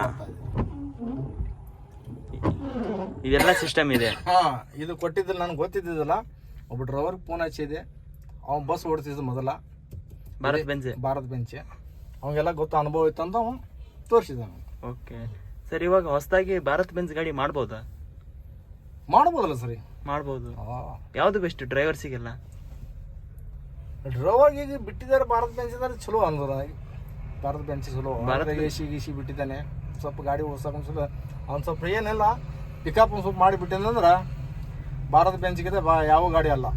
ಇದೆಲ್ಲ ಸಿಸ್ಟಮ್ ಇದೆ. ಹಾ ಇದು ಕೊಟ್ಟಿದ್ದಿಲ್ಲ ನನಗೆ ಗೊತ್ತಿದ್ದಿದ್ದಲ್ಲ. ಒಬ್ಬ ಡ್ರೈವರ್ ಫೋನ್ ಹಚ್ಚಿದೆ. ಅವ್ನು ಬಸ್ ಓಡಿಸಿದ್ದು ಮೊದಲ. ಭಾರತ್ ಬೆಂಚ್ ಭಾರತ್ ಬೆಂಚ್ ಅವಂಗೆಲ್ಲ ಗೊತ್ತು ಅನುಭವ ಇತ್ತು ಅಂತ ಅವನು ತೋರಿಸಿದ ಓಕೆ. ಸರ್ ಇವಾಗ ಹೊಸದಾಗಿ ಭಾರತ್ ಬೆಂಚ್ ಗಾಡಿ ಮಾಡ್ಬೋದಾ? ಮಾಡ್ಬೋದಲ್ಲ ಸರಿ. ಮಾಡ್ಬೋದು. ಯಾವ್ದು ಬೆಸ್ಟ್ ಡ್ರೈವರ್ಸಿಗೆಲ್ಲ ಡ್ರೈವರ್ ಈಗ ಬಿಟ್ಟಿದ್ದಾರೆ ಭಾರತ್ ಬೆಂಚ್ ಅಂದ್ರೆ ಚಲೋ ಅಂದ್ರ ಭಾರತ್ ಬೆಂಚ್ ಚಲೋ. ಭಾರತ್ ಎ ಸಿ ಗಿಸಿ ಬಿಟ್ಟಿದ್ದಾನೆ. ಸ್ವಲ್ಪ ಗಾಡಿ ಓಡ್ಸಕ್ಕೆ ಒಂದು ಸ್ವಲ್ಪ ಅವ್ನು ಸ್ವಲ್ಪ ಏನಿಲ್ಲ ಪಿಕಪ್ ಒಂದು ಸ್ವಲ್ಪ ಮಾಡಿಬಿಟ್ಟೇನಂದ್ರೆ ಭಾರತ ಬೆಂಚ್ಗಿದೆ ಬಾ ಯಾವ ಗಾಡಿ ಅಲ್ಲ.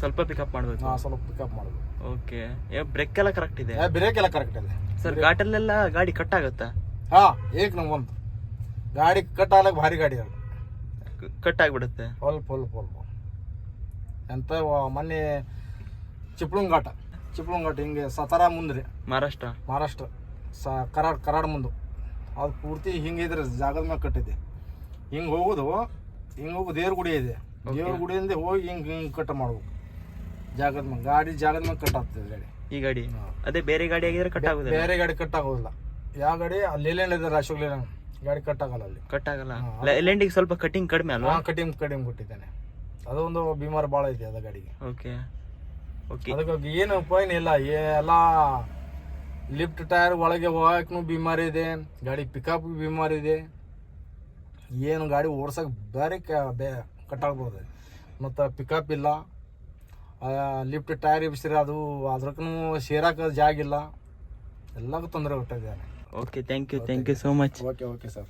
ಸ್ವಲ್ಪ ಪಿಕಪ್ ಮಾಡಬೇಕು. ಹಾಂ ಸ್ವಲ್ಪ ಪಿಕಪ್ ಮಾಡಬೇಕು. ಓಕೆ ಏ ಬ್ರೇಕ್ ಎಲ್ಲ ಕರೆಕ್ಟ್ ಇದೆ. ಬ್ರೇಕ್ ಎಲ್ಲ ಕರೆಕ್ಟ್ ಇದೆ. ಸರ್ ಘಾಟಲ್ಲೆಲ್ಲ ಗಾಡಿ ಕಟ್ ಆಗುತ್ತಾ? ಹಾ ಏಕ್ ನಂಗೆ ಒಂದು. ಗಾಡಿ ಕಟ್ ಆಗ್ಲಕ್ಕೆ ಭಾರಿ ಗಾಡಿ ಅದು. ಕಟ್ ಆಗಿಬಿಡುತ್ತೆ. ಸ್ವಲ್ಪ ಸ್ವಲ್ಪ ಸ್ವಲ್ಪ. ಎಂತ ಮೊನ್ನೆ ಚಿಪ್ಳುಂಗ್ ಘಾಟ ಚಿಪ್ಳುಂಗ್ ಘಾಟ ಹಿಂಗೆ ಸತಾರ ಮುಂದ್ರಿ. ಮಹಾರಾಷ್ಟ್ರ? ಮಹಾರಾಷ್ಟ್ರ. ಸ ಕರಾಡ್ ಕರಾಡ್ ಮುಂದು. ಅದು ಪೂರ್ತಿ ಹಿಂಗೆ ಇದ್ರ ಜಾಗದ ಮ್ಯಾಗ ಕಟ್ಟಿದೆ ಹಿಂಗೆ ಹೋಗೋದು ಹಿಂಗೆ ಹೋಗು ದೇವ್ರ ಗುಡಿ ಇದೆ. ದೇವ್ರ ಗುಡಿಯಿಂದ ಹೋಗಿ ಹಿಂಗೆ ಹಿಂಗೆ ಕಟ್ ಮಾಡ್ಬೇಕು. ಜಾಗದ ಮ್ಯಾಗ ಗಾಡಿ ಜಾಗದ ಮ್ಯಾಗ ಕಟ್ ಆಗ್ತದೆ ಗಾಡಿ. ಈ ಗಾಡಿ? ಅದೇ ಬೇರೆ ಗಾಡಿ ಆಗಿದ್ರೆ ಕಟ್ ಆಗುದಿಲ್ಲ? ಬೇರೆ ಗಾಡಿ ಕಟ್ ಆಗೋದಿಲ್ಲ. ಯಾವ ಗಾಡಿ? ಅಲ್ಲಿ ಲೇಲ್ಯಾಂಡ್ ಇದೆ ಅಶೋಕ್ ಲೇಲ್ಯಾಂಡ್. ಗಾಡಿ ಕಟ್ ಆಗಲ್ಲ ಅಲ್ಲಿ. ಕಟ್ ಆಗಲ್ಲ? ಎಲ್ ಸ್ವಲ್ಪ ಕಟಿಂಗ್ ಕಡಿಮೆ ಅಲ್ವಾ? ಹಾಂ ಕಟಿಂಗ್ ಕಡಿಮೆ ಕೊಟ್ಟಿದ್ದಾನೆ. ಅದು ಒಂದು ಬಿಮಾರ್ ಭಾಳ ಐತೆ ಅದ ಗಾಡಿಗೆ. ಓಕೆ ಓಕೆ ಅದಕ್ಕೆ ಏನು ಪಾಯಿನ್ ಇಲ್ಲ. ಎಲ್ಲ ಲಿಫ್ಟ್ ಟೈರ್ ಒಳಗೆ ಹೋಗಕ್ಕೂ ಬಿಮಾರಿ ಇದೆ ಗಾಡಿ ಪಿಕಪ್ ಬಿಮಾರಿ ಇದೆ. ಏನು ಗಾಡಿ ಓಡ್ಸಕ್ಕೆ ಬೇರೆ ಕ ಬೇ ಕಟ್ಟಾಗ್ಬೋದು ಮತ್ತು ಪಿಕಪ್ ಇಲ್ಲ. ಲಿಫ್ಟ್ ಟೈರ್ ಇಬ್ಸಿರಿ ಅದು ಅದ್ರಕ್ಕೂ ಸೇರಕ್ಕೆ ಜಾಗ ಇಲ್ಲ ಎಲ್ಲಕ್ಕೂ ತೊಂದರೆ ಕೊಟ್ಟಿದ್ದಾರೆ okay thank you thank you so much okay okay sir